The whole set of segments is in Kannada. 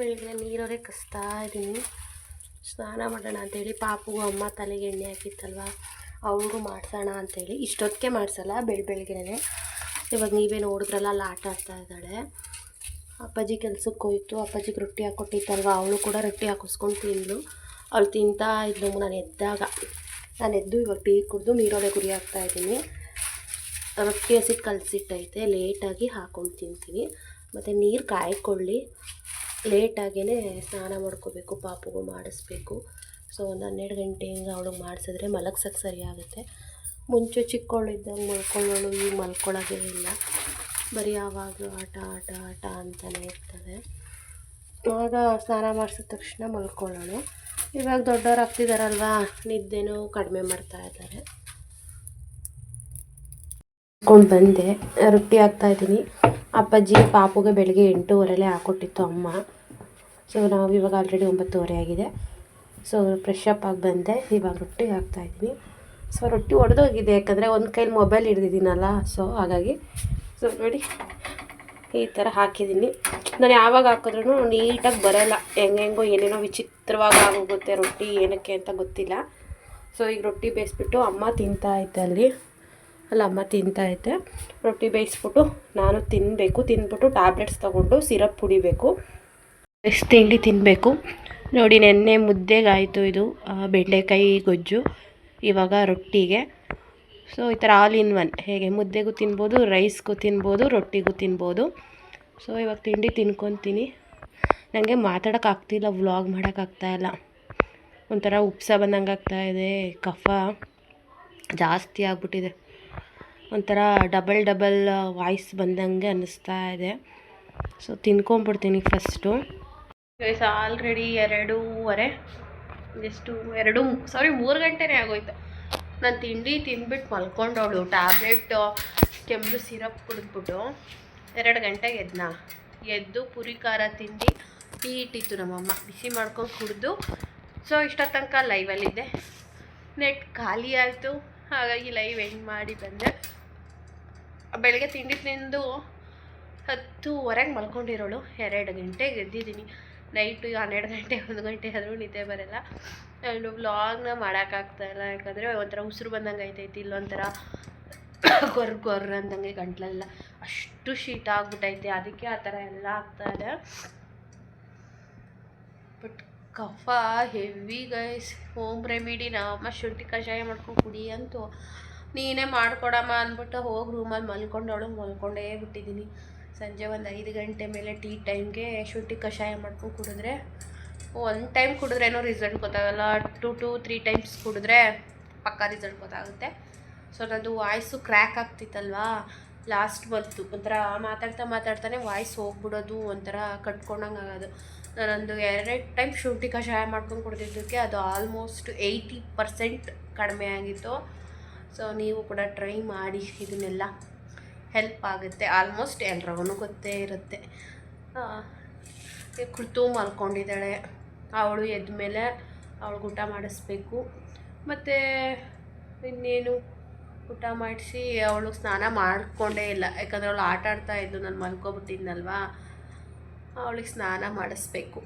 ಬೆಳಗ್ಗೆ ನೀರವರೆ ಕಸ್ತಾ ಇದ್ದೀನಿ. ಸ್ನಾನ ಮಾಡೋಣ ಅಂತೇಳಿ ಪಾಪುಗೂ ಅಮ್ಮ ತಲೆಗೆ ಎಣ್ಣೆ ಹಾಕಿತ್ತಲ್ವ? ಅವ್ರಿಗೂ ಮಾಡ್ಸೋಣ ಅಂತೇಳಿ. ಇಷ್ಟೊತ್ತಿಗೆ ಮಾಡಿಸಲ್ಲ, ಬೆಳ ಬೆಳಗ್ಗೆನೆ ಇವಾಗ ನೀವೇ ನೋಡಿದ್ರಲ್ಲ, ಅಲ್ಲಿ ಆಟ ಆಡ್ತಾ ಇದ್ದಾಳೆ. ಅಪ್ಪಾಜಿ ಕೆಲ್ಸಕ್ಕೆ ಹೋಯ್ತು. ಅಪ್ಪಾಜಿಗೆ ರೊಟ್ಟಿ ಹಾಕ್ಕೊಟ್ಟಿತ್ತಲ್ವ ಅವಳು ಕೂಡ ರೊಟ್ಟಿ ಹಾಕಿಸ್ಕೊಂಡು ತಿಂದಳು ಅವಳು ತಿಂತಾ ಇದ್ಲು. ನಾನು ಎದ್ದಾಗ, ನಾನು ಎದ್ದು ಇವಾಗ ಟೀ ಕುಡಿದು ನೀರೊಳಗೆ ಗುರಿ ಹಾಕ್ತಾ ಇದ್ದೀನಿ. ರೊಟ್ಟಿ ಹಸಿಟ್ಟು ಕಲಸಿಟ್ಟೈತೆ. ಲೇಟಾಗಿ ಹಾಕೊಂಡು ತಿಂತೀನಿ. ಮತ್ತು ನೀರು ಕಾಯ್ಕೊಳ್ಳಿ. ಲೇಟಾಗೇ ಸ್ನಾನ ಮಾಡ್ಕೋಬೇಕು, ಪಾಪುಗೂ ಮಾಡಿಸ್ಬೇಕು. ಸೊ ಒಂದು ಹನ್ನೆರಡು ಗಂಟೆ ಹಿಂಗೆ ಅವಳಿಗೆ ಮಾಡಿಸಿದ್ರೆ ಮಲಗ್ಸಕ್ಕೆ ಸರಿ ಆಗುತ್ತೆ. ಮುಂಚೆ ಚಿಕ್ಕವಳಿದ್ದಂಗೆ ಮಲ್ಕೊಳ್ಳೋಳು, ಈಗ ಮಲ್ಕೊಳ್ಳೋದೇ ಇಲ್ಲ. ಬರೀ ಯಾವಾಗಲೂ ಆಟ ಆಟ ಆಟ ಅಂತಲೇ ಇರ್ತದೆ. ಆಗ ಸ್ನಾನ ಮಾಡಿಸಿದ ತಕ್ಷಣ ಮಲ್ಕೊಳ್ಳೋಳು. ಇವಾಗ ದೊಡ್ಡವ್ರು ಆಗ್ತಿದ್ದಾರಲ್ವಾ ನಿದ್ದೆನೂ ಕಡಿಮೆ ಮಾಡ್ತಾ ಇದ್ದಾರೆ. ಕೊಂಡು ಬಂದೆ, ರೊಟ್ಟಿ ಹಾಕ್ತಾಯಿದ್ದೀನಿ ಅಪ್ಪಾಜಿ ಪಾಪುಗೆ ಬೆಳಗ್ಗೆ ಎಂಟೂವರೆಲೇ ಹಾಕ್ಕೊಟ್ಟಿತ್ತು ಅಮ್ಮ. ಸೊ ನಾವು ಇವಾಗ ಆಲ್ರೆಡಿ ಒಂಬತ್ತುವರೆ ಆಗಿದೆ. ಸೊ ಫ್ರೆಶ್ ಅಪ್ ಆಗಿ ಬಂದೆ. ಇವಾಗ ರೊಟ್ಟಿ ಹಾಕ್ತಾಯಿದ್ದೀನಿ ಸೊ ರೊಟ್ಟಿ ಒಡೆದೋಗಿದೆ. ಯಾಕಂದರೆ ಒಂದು ಕೈಲಿ ಮೊಬೈಲ್ ಹಿಡ್ದಿದ್ದೀನಲ್ಲ. ಸೊ ಹಾಗಾಗಿ ಸೊ ನೋಡಿ. ಈ ಥರ ಹಾಕಿದ್ದೀನಿ. ನಾನು ಯಾವಾಗ ಹಾಕಿದ್ರೂ ನೀಟಾಗಿ ಬರೋಲ್ಲ. ಹೆಂಗೆಂಗೋ ಏನೇನೋ ವಿಚಿತ್ರವಾಗಿ ಆಗೋಗುತ್ತೆ ರೊಟ್ಟಿ, ಏನಕ್ಕೆ ಅಂತ ಗೊತ್ತಿಲ್ಲ. ಸೊ ಈಗ ರೊಟ್ಟಿ ಬೇಯಿಸ್ಬಿಟ್ಟು ಅಮ್ಮ ತಿಂತಾ ಐತೆ ಅಲ್ಲಿ. ಅಲ್ಲ, ಅಮ್ಮ ತಿಂತಾ ಐತೆ ರೊಟ್ಟಿ ಬೇಯಿಸ್ಬಿಟ್ಟು ನಾನು ತಿನ್ನಬೇಕು ತಿಂದ್ಬಿಟ್ಟು ಟ್ಯಾಬ್ಲೆಟ್ಸ್ ತೊಗೊಂಡು ಸಿರಪ್ ಕುಡಿಬೇಕು. ಎಷ್ಟು ತಿಂಡಿ ತಿನ್ನಬೇಕು ನೋಡಿ, ನೆನ್ನೆ ಮುದ್ದೆಗಾಯಿತು ಇದು ಬೆಂಡೆಕಾಯಿ ಗೊಜ್ಜು, ಇವಾಗ ರೊಟ್ಟಿಗೆ. ಸೊ ಈ ಥರ ಆಲ್ ಇನ್ ಒನ್ ಹೇಗೆ? ಮುದ್ದೆಗೂ ತಿನ್ಬೋದು ರೈಸ್ಗೂ ತಿನ್ಬೋದು, ರೊಟ್ಟಿಗೂ ತಿನ್ಬೋದು. ಸೊ ಇವಾಗ ತಿಂಡಿ ತಿನ್ಕೊತೀನಿ. ನನಗೆ ಮಾತಾಡೋಕ್ಕಾಗ್ತಿಲ್ಲ ವ್ಲಾಗ್ ಮಾಡೋಕ್ಕಾಗ್ತಾಯಿಲ್ಲ ಒಂಥರ ಉಪ್ಸ ಬಂದಂಗೆ ಆಗ್ತಾಯಿದೆ ಕಫ ಜಾಸ್ತಿ ಆಗ್ಬಿಟ್ಟಿದೆ. ಒಂಥರ ಡಬಲ್ ಡಬಲ್ ವಾಯ್ಸ್ ಬಂದಂಗೆ ಅನ್ನಿಸ್ತಾ ಇದೆ. ಸೊ ತಿನ್ಕೊಂಬಿಡ್ತೀನಿ ಫಸ್ಟು ಗೈಸ್ ಆಲ್ರೆಡಿ ಎರಡೂವರೆ ಎಷ್ಟು ಎರಡು ಸಾರಿ ಮೂರು ಗಂಟೆನೇ ಆಗೋಯ್ತು. ನಾನು ತಿಂಡಿ ತಿಂದ್ಬಿಟ್ಟು ಮಲ್ಕೊಂಡವಳು. ಟ್ಯಾಬ್ಲೆಟ್ ಕೆಮ್ಮು ಸಿರಪ್ ಕುಡಿದ್ಬಿಟ್ಟು ಎರಡು ಗಂಟೆಗೆ ಎದ್ನ. ಎದ್ದು ಪುರಿ, ಖಾರ ತಿಂದು ಟೀ ಇಟ್ಟಿತ್ತು ನಮ್ಮಮ್ಮ. ಬಿಸಿ ಮಾಡ್ಕೊಂಡು ಕುಡಿದು. ಸೊ ಇಷ್ಟ ತನಕ ಲೈವಲ್ಲಿದ್ದೆ ನೆಟ್ ಖಾಲಿ ಆಯಿತು. ಹಾಗಾಗಿ ಲೈವ್ ಎಂಡ್ ಮಾಡಿ ಬಂದೆ. ಬೆಳಗ್ಗೆ ತಿಂಡಿ ತಿಂದು ಹತ್ತುವರೆಗೆ ಮಲ್ಕೊಂಡಿರೋಳು. ಎರಡು ಗಂಟೆಗೆ ಎದ್ದಿದ್ದೀನಿ. ನೈಟು ಹನ್ನೆರಡು ಗಂಟೆ, ಒಂದು ಗಂಟೆ ಆದರೂ ನಿದ್ದೆ ಬರಲ್ಲ. ಆ್ಯಂಡ್ ವ್ಲಾಗ್ನ ಮಾಡೋಕ್ಕಾಗ್ತಾಯಿಲ್ಲ ಯಾಕಂದರೆ ಒಂಥರ ಉಸಿರು ಬಂದಂಗೆ ಐತೈತಿ, ಇಲ್ಲೊಂಥರ ಗೊರ್ ಕೊರ್ ಅಂದಂಗೆ ಗಂಟ್ಲೆಲ್ಲ. ಅಷ್ಟು ಶೀತ ಆಗ್ಬಿಟ್ಟೈತೆ ಅದಕ್ಕೆ ಆ ಥರ ಎಲ್ಲ ಆಗ್ತಾಯಿದೆ ಬಟ್ ಕಫ ಹೆವಿ ಗೈಸ್ ಹೋಮ್ ರೆಮಿಡಿ ನಮ್ಮ ಶುಂಠಿ ಕಷಾಯ ಮಾಡ್ಕೊಂಡು ಕುಡಿ ಅಂತೂ. ನೀನೇ ಮಾಡ್ಕೊಡಮ್ಮ ಅಂದ್ಬಿಟ್ಟು ಹೋಗಿ ರೂಮಲ್ಲಿ ಮಲ್ಕೊಂಡವಳು, ಮಲ್ಕೊಂಡೇ ಬಿಟ್ಟಿದ್ದೀನಿ. ಸಂಜೆ ಒಂದು ಐದು ಗಂಟೆ ಮೇಲೆ ಟೀ ಟೈಮ್ಗೆ ಶುಂಠಿ ಕಷಾಯ ಮಾಡ್ಕೊಂಡು ಕುಡಿದ್ರೆ ಒನ್ ಟೈಮ್ ಕುಡಿದ್ರೇನೋ ರಿಸಲ್ಟ್ ಗೊತ್ತಾಗಲ್ಲ. ಟು ಟು ತ್ರೀ ಟೈಮ್ಸ್ ಕುಡಿದ್ರೆ ಪಕ್ಕ ರಿಸಲ್ಟ್ ಗೊತ್ತಾಗುತ್ತೆ. ಸೊ ನನ್ನದು ವಾಯ್ಸು ಕ್ರ್ಯಾಕ್ ಆಗ್ತಿತ್ತಲ್ವಾ? ಲಾಸ್ಟ್ ಬಂತು. ಒಂಥರ ಮಾತಾಡ್ತಾ ಮಾತಾಡ್ತಾನೆ ವಾಯ್ಸ್ ಹೋಗ್ಬಿಡೋದು, ಒಂಥರ ಕಟ್ಕೊಂಡಂಗೆ ಆಗೋದು. ನಾನೊಂದು ಎರಡು ಟೈಮ್ ಶುಂಠಿ ಕಷಾಯ ಮಾಡ್ಕೊಂಡು ಕುಡಿದಿದ್ದಕ್ಕೆ ಅದು ಆಲ್ಮೋಸ್ಟ್ ಏಯ್ಟಿ ಪರ್ಸೆಂಟ್ ಕಡಿಮೆ ಆಗಿತ್ತು. ಸೊ ನೀವು ಕೂಡ ಟ್ರೈ ಮಾಡಿ ಇದನ್ನೆಲ್ಲ. ಹೆಲ್ಪ್ ಆಗುತ್ತೆ. ಆಲ್ಮೋಸ್ಟ್ ಎಲ್ರಿಗೂ ಗೊತ್ತೇ ಇರುತ್ತೆ. ಕುರ್ತು ಮಲ್ಕೊಂಡಿದ್ದಾಳೆ. ಅವಳು ಎದ್ದ ಮೇಲೆ ಅವಳಿಗೆ ಊಟ ಮಾಡಿಸ್ಬೇಕು. ಮತ್ತು ಇನ್ನೇನು? ಊಟ ಮಾಡಿಸಿ ಅವಳು ಸ್ನಾನ ಮಾಡಿಕೊಂಡೇ ಇಲ್ಲ. ಯಾಕಂದರೆ ಅವಳು ಆಟ ಆಡ್ತಾ ಇದ್ದು ನಾನು ಮಲ್ಕೊಬಿಟ್ಟಿದ್ನಲ್ವಾ? ಅವಳಿಗೆ ಸ್ನಾನ ಮಾಡಿಸ್ಬೇಕು.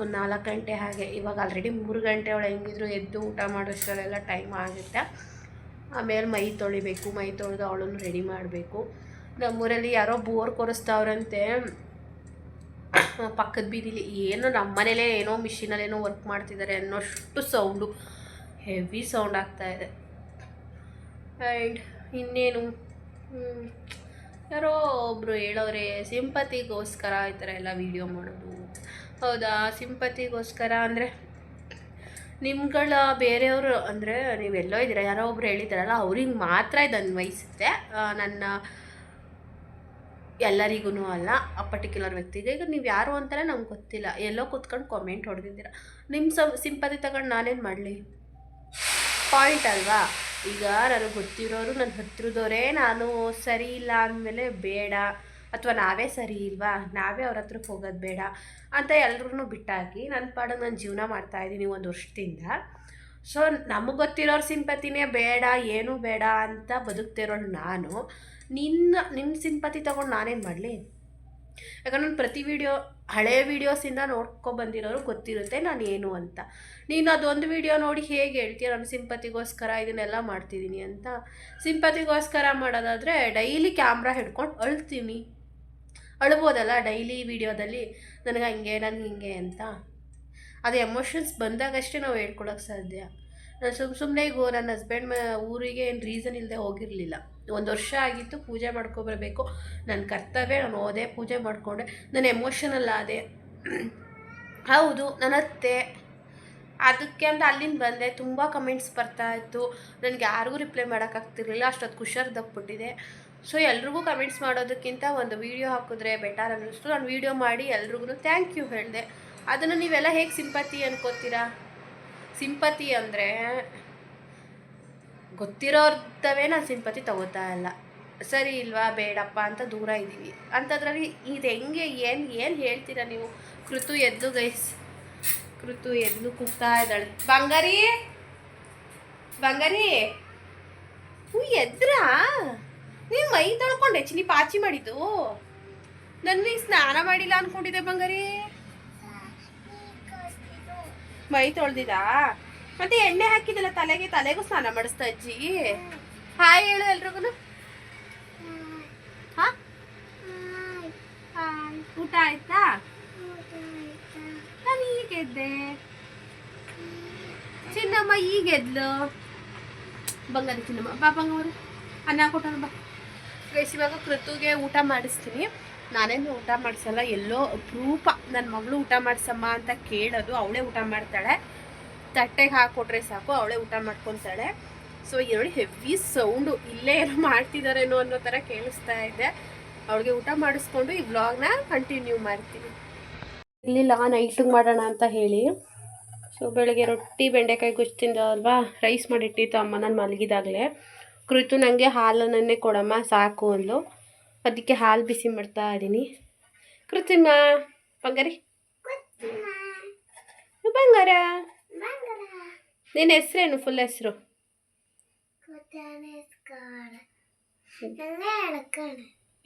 ಒಂದು ನಾಲ್ಕು ಗಂಟೆ ಹಾಗೆ. ಇವಾಗ ಆಲ್ರೆಡಿ ಮೂರು ಗಂಟೆ ಅವಳು ಹೆಂಗಿದ್ರು ಎದ್ದು ಊಟ ಮಾಡೋಷ್ಟರಲ್ಲೆಲ್ಲ ಟೈಮ್ ಆಗುತ್ತೆ. ಆಮೇಲೆ ಮೈ ತೊಳಿಬೇಕು, ಮೈ ತೊಳೆದು ಅವಳನ್ನು ರೆಡಿ ಮಾಡಬೇಕು. ನಮ್ಮೂರಲ್ಲಿ ಯಾರೋ ಬೋರ್ ಕೊರೆಸ್ತಾವ್ರಂತೆ ಪಕ್ಕದ ಬೀದಿಲಿ ಏನೋ ನಮ್ಮ ಮನೇಲೇ ಏನೋ ಮಿಷಿನಲ್ಲೇನೋ ವರ್ಕ್ ಮಾಡ್ತಿದ್ದಾರೆ ಅನ್ನೋಷ್ಟು ಸೌಂಡು ಹೆವಿ ಸೌಂಡ್ ಆಗ್ತಾ ಇದೆ. ಆ್ಯಂಡ್ ಇನ್ನೇನು? ಯಾರೋ ಒಬ್ಬರು ಹೇಳೋರೆ, ಸಿಂಪತಿಗೋಸ್ಕರ ಈ ಥರ ಎಲ್ಲ ವೀಡಿಯೋ ಮಾಡೋದು. ಹೌದಾ? ಸಿಂಪತಿಗೋಸ್ಕರ ಅಂದರೆ ನಿಮ್ಗಳ ಬೇರೆಯವರು ಅಂದರೆ ನೀವೆಲ್ಲೋ ಇದ್ದೀರ? ಯಾರೋ ಒಬ್ರು ಹೇಳಿದ್ದಾರಲ್ಲ ಅವ್ರಿಗೆ ಮಾತ್ರ ಇದು ಅನ್ವಯಿಸುತ್ತೆ ನನ್ನ ಎಲ್ಲರಿಗೂ ಅಲ್ಲ, ಆ ಪರ್ಟಿಕ್ಯುಲರ್ ವ್ಯಕ್ತಿಗೆ. ಈಗ ನೀವು ಯಾರು ಅಂತಲೇ ನಮ್ಗೆ ಗೊತ್ತಿಲ್ಲ. ಎಲ್ಲೋ ಕೂತ್ಕೊಂಡು ಕಾಮೆಂಟ್ ಹೊಡೆದಿದ್ದೀರ. ನಿಮ್ಮ ಸ ಸಿಂಪತಿ ತಗೊಂಡು ನಾನೇನು ಮಾಡಲಿ? ಪಾಯಿಂಟ್ ಅಲ್ವಾ? ಈಗ ನನಗೆ ಗೊತ್ತಿರೋರು ನನ್ನ ಹತ್ತಿರದವರೇ ನಾನು. ಸರಿ ಇಲ್ಲ ಅಂದಮೇಲೆ ಬೇಡ. ಅಥವಾ ನಾವೇ ಸರಿ ಇಲ್ವಾ? ನಾವೇ ಅವ್ರ ಹತ್ರಕ್ಕೆ ಹೋಗೋದು ಬೇಡ ಅಂತ ಎಲ್ರೂ ಬಿಟ್ಟಾಕಿ ನನ್ನ ಪಾಡಿಗೆ ನಾನು ಜೀವನ ಮಾಡ್ತಾಯಿದ್ದೀನಿ ಒಂದು ವರ್ಷದಿಂದ. ಸೊ ನಮಗೆ ಗೊತ್ತಿರೋರು ಸಿಂಪತಿನೇ ಬೇಡ, ಏನೂ ಬೇಡ ಅಂತ ಬದುಕ್ತಿರೋಳು ನಾನು. ನಿನ್ನ ನಿನ್ನ ಸಿಂಪತಿ ತೊಗೊಂಡು ನಾನೇನು ಮಾಡಲಿ? ಯಾಕಂದ್ರೆ ನಾನು ಪ್ರತಿ ವಿಡಿಯೋ, ಹಳೆ ವೀಡಿಯೋಸಿಂದ ನೋಡ್ಕೊ ಬಂದಿರೋರು ಗೊತ್ತಿರುತ್ತೆ ನಾನು ಏನು ಅಂತ. ನೀನು ಅದೊಂದು ವಿಡಿಯೋ ನೋಡಿ ಹೇಗೆ ಹೇಳ್ತೀಯ? ನಾನು ಸಿಂಪತಿಗೋಸ್ಕರ ಇದನ್ನೆಲ್ಲ ಮಾಡ್ತಿದ್ದೀನಿ ಅಂತ. ಸಿಂಪತಿಗೋಸ್ಕರ ಮಾಡೋದಾದರೆ ಡೈಲಿ ಕ್ಯಾಮ್ರಾ ಹಿಡ್ಕೊಂಡು ಅಳ್ತೀನಿ. ಅಳ್ಬೋದಲ್ಲ ಡೈಲಿ ವಿಡಿಯೋದಲ್ಲಿ? ನನಗೆ ಹಂಗೆ, ನನಗೆ ಹಿಂಗೆ ಅಂತ. ಅದು ಎಮೋಷನ್ಸ್ ಬಂದಾಗಷ್ಟೇ ನಾವು ಹೇಳ್ಕೊಳಕ್ಕೆ ಸಾಧ್ಯ. ನಾನು ಸುಮ್ಮ ಸುಮ್ಮನೆ ಈಗ ನನ್ನ ಹಸ್ಬೆಂಡ್ ಊರಿಗೆ ಏನು ರೀಸನ್ ಇಲ್ಲದೆ ಹೋಗಿರಲಿಲ್ಲ. ಒಂದು ವರ್ಷ ಆಗಿತ್ತು ಪೂಜೆ ಮಾಡ್ಕೊಬರಬೇಕು. ನನ್ನ ಕರ್ತವ್ಯ, ನಾನು ಹೋದೆ ಪೂಜೆ ಮಾಡಿಕೊಂಡೆ. ನಾನು ಎಮೋಷನಲ್ ಆದೆ. ಹೌದು ನನ್ನ ಅತ್ತೆ. ಅದಕ್ಕೆ ಅಂತ ಅಲ್ಲಿಂದ ಬಂದೆ. ತುಂಬ ಕಮೆಂಟ್ಸ್ ಬರ್ತಾ ಇತ್ತು. ನನಗೆ ಯಾರಿಗೂ ರಿಪ್ಲೈ ಮಾಡೋಕ್ಕಾಗ್ತಿರ್ಲಿಲ್ಲ ಅಷ್ಟೊತ್ತು ಖುಷಾರ್ ದಪ್ಪಿಟ್ಟಿದೆ. ಸೊ ಎಲ್ರಿಗೂ ಕಮೆಂಟ್ಸ್ ಮಾಡೋದಕ್ಕಿಂತ ಒಂದು ವೀಡಿಯೋ ಹಾಕಿದ್ರೆ ಬೆಟರ್ ಅನ್ನಿಸ್ತು. ನಾನು ವೀಡಿಯೋ ಮಾಡಿ ಎಲ್ರಿಗೂ ಥ್ಯಾಂಕ್ ಯು ಹೇಳಿದೆ. ಅದನ್ನು ನೀವೆಲ್ಲ ಹೇಗೆ ಸಿಂಪತಿ ಅನ್ಕೋತೀರಾ? ಸಿಂಪತಿ ಅಂದರೆ ಗೊತ್ತಿರೋರ್ದವೇ ನಾನು ಸಿಂಪತಿ ತಗೋತಾ ಇಲ್ಲ. ಸರಿ ಇಲ್ವಾ, ಬೇಡಪ್ಪ ಅಂತ ದೂರ ಇದ್ದೀವಿ. ಅಂಥದ್ರಲ್ಲಿ ಇದು ಹೆಂಗೆ, ಏನು ಏನು ಹೇಳ್ತೀರಾ ನೀವು? ಕೃತು ಎದ್ದು ಗೈಸ್ ಕೃತು ಎದ್ದು ಕೂಗ್ತಾ ಇದ್ದಾಳೆ. ಬಂಗಾರಿ! ಬಂಗಾರಿ! ಹೂ ಎದ್ರಾ? ನೀವು ಮೈ ತಳ್ಕೊಂಡೆ, ಚಿನಿ ಪಾಚಿ ಮಾಡಿದ್ದು? ನನ್ನ ಸ್ನಾನ ಮಾಡಿಲ್ಲ ಅನ್ಕೊಂಡಿದ್ದೆ ಬಂಗಾರಿ. ಮೈ ತೊಳ್ದಿದಾ? ಮತ್ತೆ ಎಣ್ಣೆ ಹಾಕಿದಲ್ಲ ತಲೆಗೆ, ತಲೆಗೂ ಸ್ನಾನ ಮಾಡಿಸ್ತಾ ಅಜ್ಜಿ. ಹಾಯ್ ಹೇಳು ಎಲ್ರಿಗೂ ಊಟ ಆಯ್ತಾ? ನಾನು ಈಗ ಎದ್ದೆ ಚಿನ್ನಮ್ಮ ಈಗ ಎದ್ಲು ಬಂಗಾರಿ ಚಿನ್ನಮ್ಮ, ಬಾ ಬಂಗಾರ. ಅನ್ನ ಕೊಟ್ಟನು ಬಾ. ಗೈಸ್ ಇವಾಗ ಕೃತುಗೆ ಊಟ ಮಾಡಿಸ್ತೀನಿ. ನಾನೇನು ಊಟ ಮಾಡಿಸಲ್ಲ, ಎಲ್ಲೋ ಅಪರೂಪ. ನನ್ನ ಮಗಳು ಊಟ ಮಾಡಿಸಮ್ಮ ಅಂತ ಕೇಳೋದು, ಅವಳೇ ಊಟ ಮಾಡ್ತಾಳೆ. ತಟ್ಟೆಗೆ ಹಾಕ್ಕೊಟ್ರೆ ಸಾಕು, ಅವಳೇ ಊಟ ಮಾಡ್ಕೊತಾಳೆ. ಸೊ ಎರಡು ಹೆವಿ ಸೌಂಡು ಇಲ್ಲೇ ಏನೋ ಮಾಡ್ತಿದ್ದಾರೇನೋ ಅನ್ನೋ ಥರ ಕೇಳಿಸ್ತಾ ಇದೆ. ಅವಳಿಗೆ ಊಟ ಮಾಡಿಸ್ಕೊಂಡು ಈ ವ್ಲಾಗ್ನ ಕಂಟಿನ್ಯೂ ಮಾಡ್ತೀನಿ. ಇಲ್ಲಿಲ್ಲ ನೈಟಿಗೆ ಮಾಡೋಣ ಅಂತ ಹೇಳಿ. ಸೊ ಬೆಳಗ್ಗೆ ರೊಟ್ಟಿ, ಬೆಂಡೆಕಾಯಿ ಗುಜ್ಜು ತಿಂದ ಅಲ್ವಾ ರೈಸ್ ಮಾಡಿಟ್ಟಿತ್ತು ಅಮ್ಮ, ನಾನು ಮಲಗಿದಾಗಲೇ. ಕೃತು ನನಗೆ ಹಾಲನ್ನೇ ಕೊಡಮ್ಮ ಸಾಕು ಅಂದ್ಲು. ಅದಕ್ಕೆ ಹಾಲು ಬಿಸಿ ಮಾಡ್ತಾ ಇದ್ದೀನಿ. ಕೃತಿಮ್ಮ ಬಂಗಾರಿ. ಬಂಗಾರ. ನಿನ್ನ ಹೆಸ್ರೇನು ಫುಲ್ ಹೆಸರು?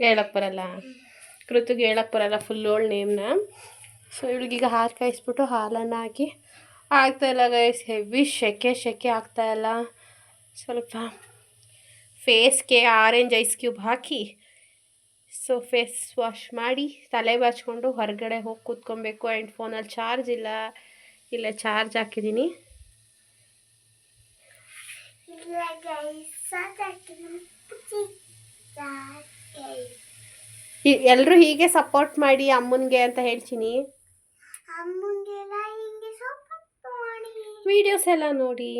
ಹೇಳಕ್ಕೆ ಬರಲ್ಲ ಕೃತಿಗೆ ಹೇಳಕ್ಕೆ ಬರಲ್ಲ ಫುಲ್ ಓಲ್ಡ್ ನೇಮ್ನ ಸೊ ಇವಳಿಗೀಗ ಹಾಲು ಕಾಯಿಸ್ಬಿಟ್ಟು ಹಾಲನ್ನು ಹಾಕಿ ಆಗ್ತಾಯಿಲ್ಲ ಗೈಸ್ ಹೆವಿ ಶೆಕೆ ಶೆಕೆ ಆಗ್ತಾಯಿಲ್ಲ ಸ್ವಲ್ಪ ಫೇಸ್ಗೆ ಆರೆಂಜ್ ಐಸ್ ಕ್ಯೂಬ್ ಹಾಕಿ ಸೊ ಫೇಸ್ ವಾಶ್ ಮಾಡಿ ತಲೆ ಬಾಚ್ಕೊಂಡು ಹೊರಗಡೆ ಹೋಗಿ ಕೂತ್ಕೊಬೇಕು. ಆ್ಯಂಡ್ ಫೋನಲ್ಲಿ ಚಾರ್ಜ್ ಇಲ್ಲ ಇಲ್ಲ ಚಾರ್ಜ್ ಹಾಕಿದ್ದೀನಿ ಎಲ್ಲರೂ ಹೀಗೆ ಸಪೋರ್ಟ್ ಮಾಡಿ ಅಮ್ಮನಿಗೆ ಅಂತ ಹೇಳ್ತೀನಿ. ವಿಡಿಯೋಸ್ ಎಲ್ಲ ನೋಡಿ.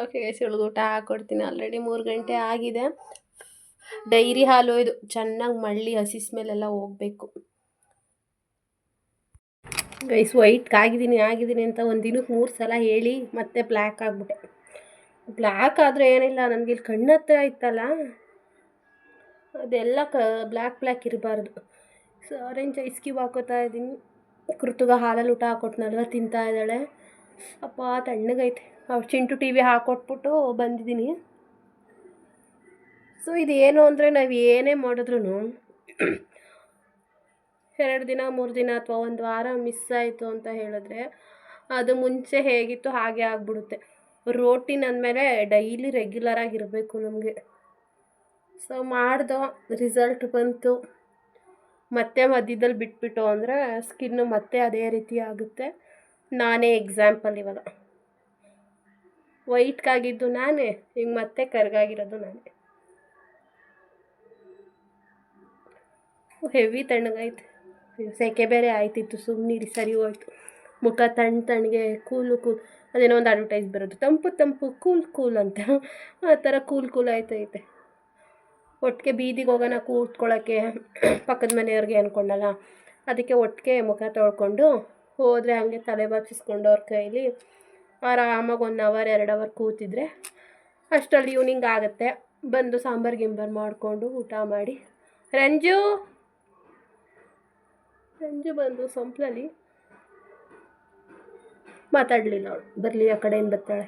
ಓಕೆ ಗೈಸ್ ಇವಳಿಗೆ ಊಟ ಹಾಕ್ಕೊಡ್ತೀನಿ ಆಲ್ರೆಡಿ ಮೂರು ಗಂಟೆ ಆಗಿದೆ. ಡೈರಿ ಹಾಲು ಇದು. ಚೆನ್ನಾಗಿ ಮಳ್ಳಿ ಹಸಿ ಮೇಲೆಲ್ಲ ಹೋಗಬೇಕು. ಗೈಸ್ ವೈಟ್ ಆಗಿದ್ದೀನಿ ಆಗಿದ್ದೀನಿ ಅಂತ ಒಂದು ದಿನಕ್ಕೆ ಮೂರು ಸಲ ಹೇಳಿ ಮತ್ತೆ ಬ್ಲ್ಯಾಕ್ ಆಗಿಬಿಟ್ಟೆ. ಬ್ಲ್ಯಾಕ್ ಆದರೆ ಏನಿಲ್ಲ, ನನಗೆ ಇಲ್ಲಿ ಕಣ್ಣು ಇತ್ತಲ್ಲ. ಅದೆಲ್ಲ ಕ ಬ್ಲ್ಯಾಕ್ ಬ್ಲ್ಯಾಕ್ ಇರಬಾರ್ದು. ಸೊ ಆರೆಂಜ್ ಐಸ್ ಕ್ಯೂಬ್ ಹಾಕೋತಾ ಇದ್ದೀನಿ. ಕೃತುಗ ಹಾಲಲ್ಲಿ ಊಟ ಹಾಕೊಟ್ನಲ್ವ ತಿಂತಾ ಇದ್ದಾಳೆ. ಅಪ್ಪ, ತಣ್ಣಗೈತೆ. ಅವ್ರು ಚಿಂಟು ಟಿ ವಿ ಹಾಕೊಟ್ಬಿಟ್ಟು ಬಂದಿದ್ದೀನಿ. ಸೊ ಇದೇನು ಅಂದರೆ ನಾವು ಏನೇ ಮಾಡಿದ್ರು ಎರಡು ದಿನ, ಮೂರು ದಿನ ಅಥವಾ ಒಂದು ವಾರ ಮಿಸ್ ಆಯಿತು ಅಂತ ಹೇಳಿದ್ರೆ ಅದು ಮುಂಚೆ ಹೇಗಿತ್ತು ಹಾಗೆ ಆಗಿಬಿಡುತ್ತೆ. ರೋಟೀನ್ ಅಂದಮೇಲೆ ಡೈಲಿ ರೆಗ್ಯುಲರ್ ಆಗಿರಬೇಕು ನಮಗೆ. ಸೊ ಮಾಡ್ದೋ ರಿಸಲ್ಟ್ ಬಂತು. ಮತ್ತೆ ಮಧ್ಯದಲ್ಲಿ ಬಿಟ್ಬಿಟ್ಟು ಅಂದರೆ ಸ್ಕಿನ್ನು ಮತ್ತೆ ಅದೇ ರೀತಿ ಆಗುತ್ತೆ. ನಾನೇ ಎಕ್ಸಾಂಪಲ್ ಇವಾಗ. ವೈಟ್ಗಾಗಿದ್ದು ನಾನೇ ಈಗ ಮತ್ತೆ ಕರ್ಗಾಗಿರೋದು ನಾನೇ. ಹೆವಿ ತಣ್ಣಗಾಯ್ತು. ಸೆಕೆ ಬೇರೆ ಆಯ್ತಿತ್ತು ಸುಮ್ಮನಿರಿ ಸರಿ ಹೋಯ್ತು. ಮುಖ ತಣ್ಣ ತಣ್ಣಗೆ ಕೂಲು ಕೂಲ್. ಅದೇನೋ ಒಂದು ಅಡ್ವರ್ಟೈಸ್ ಬರೋದು. ತಂಪು ತಂಪು, ಕೂಲ್ ಕೂಲ್ ಅಂತ. ಆ ಥರ ಕೂಲ್ ಕೂಲ್ ಆಯ್ತೈತೆ. ಒಟ್ಟಿಗೆ ಬೀದಿಗೆ ಹೋಗೋಣ ಕೂತ್ಕೊಳ್ಳೋಕ್ಕೆ ಪಕ್ಕದ ಮನೆಯವ್ರಿಗೆ ಅಂದ್ಕೊಂಡಲ್ಲ ಅದಕ್ಕೆ ಒಟ್ಟಿಗೆ ಮುಖ ತೊಳ್ಕೊಂಡು ಹೋದರೆ ಹಂಗೆ ತಲೆ ಬಾಚಿಸ್ಕೊಂಡು ಅವ್ರ ಕೈಲಿ ಆರಾಮಾಗಿ ಒನ್ ಅವರ್ ಎರಡು ಅವರ್ ಕೂತಿದ್ರೆ ಅಷ್ಟರಲ್ಲಿ ಈವ್ನಿಂಗ್ ಆಗುತ್ತೆ. ಬಂದು ಸಾಂಬಾರು, ಗಿಂಬಾರು ಮಾಡಿಕೊಂಡು ಊಟ ಮಾಡಿ. ರಂಜು! ರಂಜು ಬಂದು ಸೊಂಪ್ಲಲ್ಲಿ ಮಾತಾಡಲಿಲ್ಲ ಅವಳು. ಬರಲಿ, ಆ ಕಡೆಯಿಂದ ಬರ್ತಾಳೆ.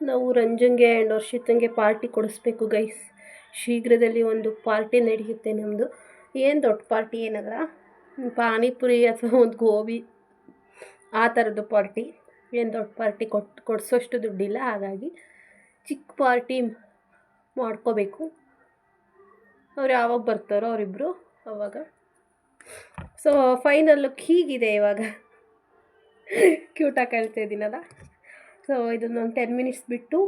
ನಾವು ರಂಜನ್ಗೆ ಆ್ಯಂಡ್ ವರ್ಷಿತಂಗೆ ಪಾರ್ಟಿ ಕೊಡಿಸ್ಬೇಕು ಗೈಸ್ ಶೀಘ್ರದಲ್ಲಿ ಒಂದು ಪಾರ್ಟಿ ನಡೆಯುತ್ತೆ ನಮ್ಮದು ಏನು ದೊಡ್ಡ ಪಾರ್ಟಿ ಏನಲ್ಲ ಪಾನಿಪುರಿ ಅಥವಾ ಒಂದು ಗೋಬಿ, ಆ ಥರದ್ದು ಪಾರ್ಟಿ. ಏನು ದೊಡ್ಡ ಪಾರ್ಟಿ ಕೊಟ್ಟು ಕೊಡಿಸೋಷ್ಟು ದುಡ್ಡಿಲ್ಲ, ಹಾಗಾಗಿ ಚಿಕ್ಕ ಪಾರ್ಟಿ ಮಾಡ್ಕೋಬೇಕು. ಅವ್ರು ಯಾವಾಗ ಬರ್ತಾರೋ ಅವರಿಬ್ಬರು ಅವಾಗ. ಸೊ ಫೈನಲ್ ಲುಕ್ ಹೀಗಿದೆ ಇವಾಗ. ಕ್ಯೂಟಾಗಿ ಕೇಳ್ತಾ ಇದ್ದೀನಲ್ಲ ಸೊ ಇದನ್ನೊಂದು ಟೆನ್ ಮಿನಿಟ್ಸ್ ಬಿಟ್ಟು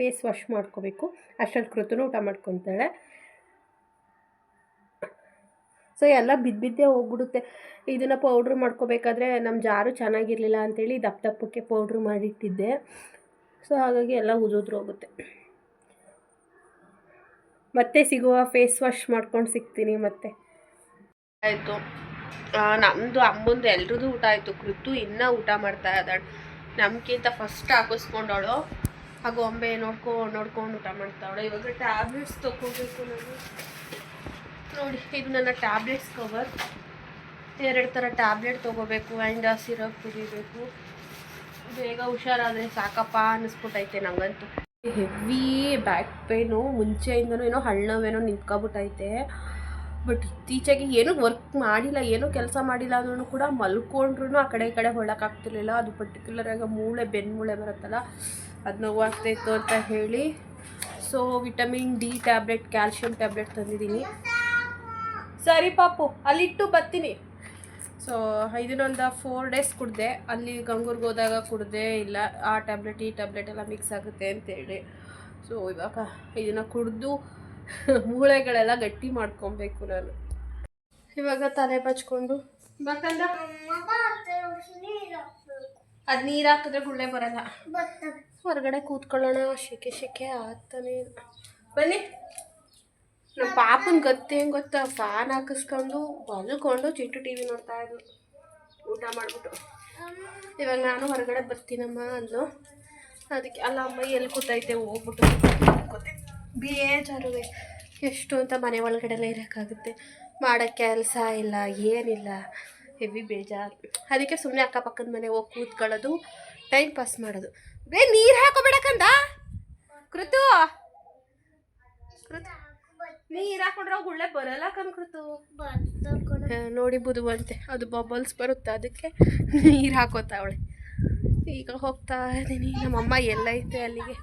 ಫೇಸ್ ವಾಶ್ ಮಾಡ್ಕೋಬೇಕು. ಅಷ್ಟರಲ್ಲಿ ಕೃತನೂ ಊಟ ಮಾಡ್ಕೊತಾಳೆ. ಸೊ ಎಲ್ಲ ಬಿದ್ದು ಬಿದ್ದೇ ಹೋಗ್ಬಿಡುತ್ತೆ. ಇದನ್ನು ಪೌಡ್ರ್ ಮಾಡ್ಕೋಬೇಕಾದ್ರೆ ನಮ್ಮ ಜಾರು ಚೆನ್ನಾಗಿರಲಿಲ್ಲ ಅಂಥೇಳಿ ದಪ್ಪ ದಪ್ಪಕ್ಕೆ ಪೌಡ್ರ್ ಮಾಡಿಟ್ಟಿದ್ದೆ. ಸೊ ಹಾಗಾಗಿ ಎಲ್ಲ ಉದುದ್ರು ಹೋಗುತ್ತೆ. ಮತ್ತೆ ಸಿಗುವ ಫೇಸ್ ವಾಶ್ ಮಾಡ್ಕೊಂಡು ಸಿಗ್ತೀನಿ ಮತ್ತೆ. ಆಯಿತು. ನಮ್ಮದು ಅಮ್ಮಂದು ಎಲ್ರದ್ದು ಊಟ ಆಯಿತು. ಕೃತು ಇನ್ನೂ ಊಟ ಮಾಡ್ತಾ ಇದ್ದಾಳೆ. ನಮಗಿಂತ ಫಸ್ಟ್ ಹಾಕಿಸ್ಕೊಂಡವಳು. ಆ ಗೊಂಬೆ ನೋಡ್ಕೊಂಡು ನೋಡ್ಕೊಂಡು ಊಟ ಮಾಡ್ತಾವಳೆ ಇವಾಗ ಟ್ಯಾಬ್ಲೆಟ್ಸ್ ತೊಗೋಬೇಕು ನಾನು. ನೋಡಿ, ಇದು ನನ್ನ ಟ್ಯಾಬ್ಲೆಟ್ಸ್ ಕವರ್ ಎರಡು ಥರ ಟ್ಯಾಬ್ಲೆಟ್ ತೊಗೋಬೇಕು. ಆ್ಯಂಡ್ ಸಿರಪ್ ಕುಡಿಬೇಕು ಬೇಗ ಹುಷಾರಾದರೆ ಸಾಕಪ್ಪ ಅನ್ನಿಸ್ಬಿಟ್ಟೈತೆ ನನಗಂತೂ ಹೆವಿ ಬ್ಯಾಕ್ ಪೇನು ಮುಂಚೆಯಿಂದನೂ ಏನೋ ಹಳ್ಳವೇನೋ ನಿಂತ್ಕೊಬಿಟ್ಟೈತೆ. ಬಟ್ ಇತ್ತೀಚೆಗೆ ಏನೂ ವರ್ಕ್ ಮಾಡಿಲ್ಲ, ಏನೂ ಕೆಲಸ ಮಾಡಿಲ್ಲ ಅಂದ್ರೂ ಕೂಡ ಮಲ್ಕೊಂಡ್ರೂ ಆ ಕಡೆ ಈ ಕಡೆ ಹೊಳಕ್ಕಾಗ್ತಿರ್ಲಿಲ್ಲ ಅದು ಪರ್ಟಿಕ್ಯುಲರಾಗಿ ಮೂಳೆ ಬೆನ್ನು ಮೂಳೆ ಬರುತ್ತಲ್ಲ. ಅದು ನೋವಾಗ್ತಾಯಿತ್ತು ಅಂತ ಹೇಳಿ. So vitamin D tablet calcium tablet ತಂದಿದ್ದೀನಿ. ಸರಿ ಪಾಪು ಅಲ್ಲಿಟ್ಟು ಬರ್ತೀನಿ. ಸೊ ಇದನ್ನೊಂದು ಫೋರ್ ಡೇಸ್ ಕುಡಿದೆ. ಅಲ್ಲಿ ಗಂಗೂರ್ಗೆ ಹೋದಾಗ ಕುಡಿದೆ ಇಲ್ಲ. ಆ ಟ್ಯಾಬ್ಲೆಟ್ ಈ ಟ್ಯಾಬ್ಲೆಟ್ ಎಲ್ಲ ಮಿಕ್ಸ್ ಆಗುತ್ತೆ ಅಂತೇಳಿ ಸೊ ಇವಾಗ ಇದನ್ನು ಕುಡಿದು ಮೂಳೆಗಳೆಲ್ಲ ಗಟ್ಟಿ ಮಾಡ್ಕೊಬೇಕು ನಾನು. ಇವಾಗ ತಲೆ ಬಚ್ಕೊಂಡು. ಅದು ನೀರು ಹಾಕಿದ್ರೆ ಗುಳ್ಳೆ ಬರಲ್ಲ. ಹೊರಗಡೆ ಕೂತ್ಕೊಳ್ಳೋಣ. ಶೆಕೆ ಶೆಕೆ ಆಗ್ತಾನೆ. ಬನ್ನಿ. ನಮ್ಮ ಪಾಪನ ಗತ್ತೆ ಗೊತ್ತಾ? ಫ್ಯಾನ್ ಹಾಕಿಸ್ಕೊಂಡು ಬಲ್ಕೊಂಡು ಚಿಟ್ಟು ಟಿ ವಿ ನೋಡ್ತಾ ಇದ್ಲು. ಊಟ ಮಾಡಿಬಿಟ್ಟು. ಇವಾಗ ನಾನು ಹೊರಗಡೆ ಬರ್ತೀನಮ್ಮ ಅಂದ್ಲು. ಅದಕ್ಕೆ ಅಲ್ಲ ಅಮ್ಮ, ಎಲ್ಲಿ ಕೂತೈತೆ? ಹೋಗ್ಬಿಟ್ಟು ಕೂತೆ ಬೇಜಾರು ಎಷ್ಟು ಅಂತ ಮನೆ ಒಳಗಡೆ ಎಲ್ಲ ಇರೋಕ್ಕಾಗುತ್ತೆ. ಮಾಡೋ ಕೆಲಸ ಇಲ್ಲ, ಏನಿಲ್ಲ. ಹೆವಿ ಬೇಜಾರು. ಅದಕ್ಕೆ ಸುಮ್ಮನೆ ಅಕ್ಕಪಕ್ಕದ ಮನೆ ಹೋಗಿ ಕೂತ್ಕೊಳ್ಳೋದು ಟೈಮ್ ಪಾಸ್ ಮಾಡೋದು. ಬೇ ನೀರು ಹಾಕೋಬೇಡಕ್ಕಂದ ಕೃತು. ಕೃತು. ನೀರು ಹಾಕೊಂಡ್ರೆ ಅವು ಗುಳ್ಳೆ ಬರಲ್ಲ ಕೃತು. ನೋಡಿ ಬುದುವಂತೆ. ಅದು ಬಬಲ್ಸ್ ಬರುತ್ತೆ ಅದಕ್ಕೆ ನೀರು ಹಾಕೋತಾವಳೆ. ಈಗ ಹೋಗ್ತಾ ಇದ್ದೀನಿ. ನಮ್ಮಮ್ಮ ಎಲ್ಲೈತೆ ಅಲ್ಲಿಗೆ.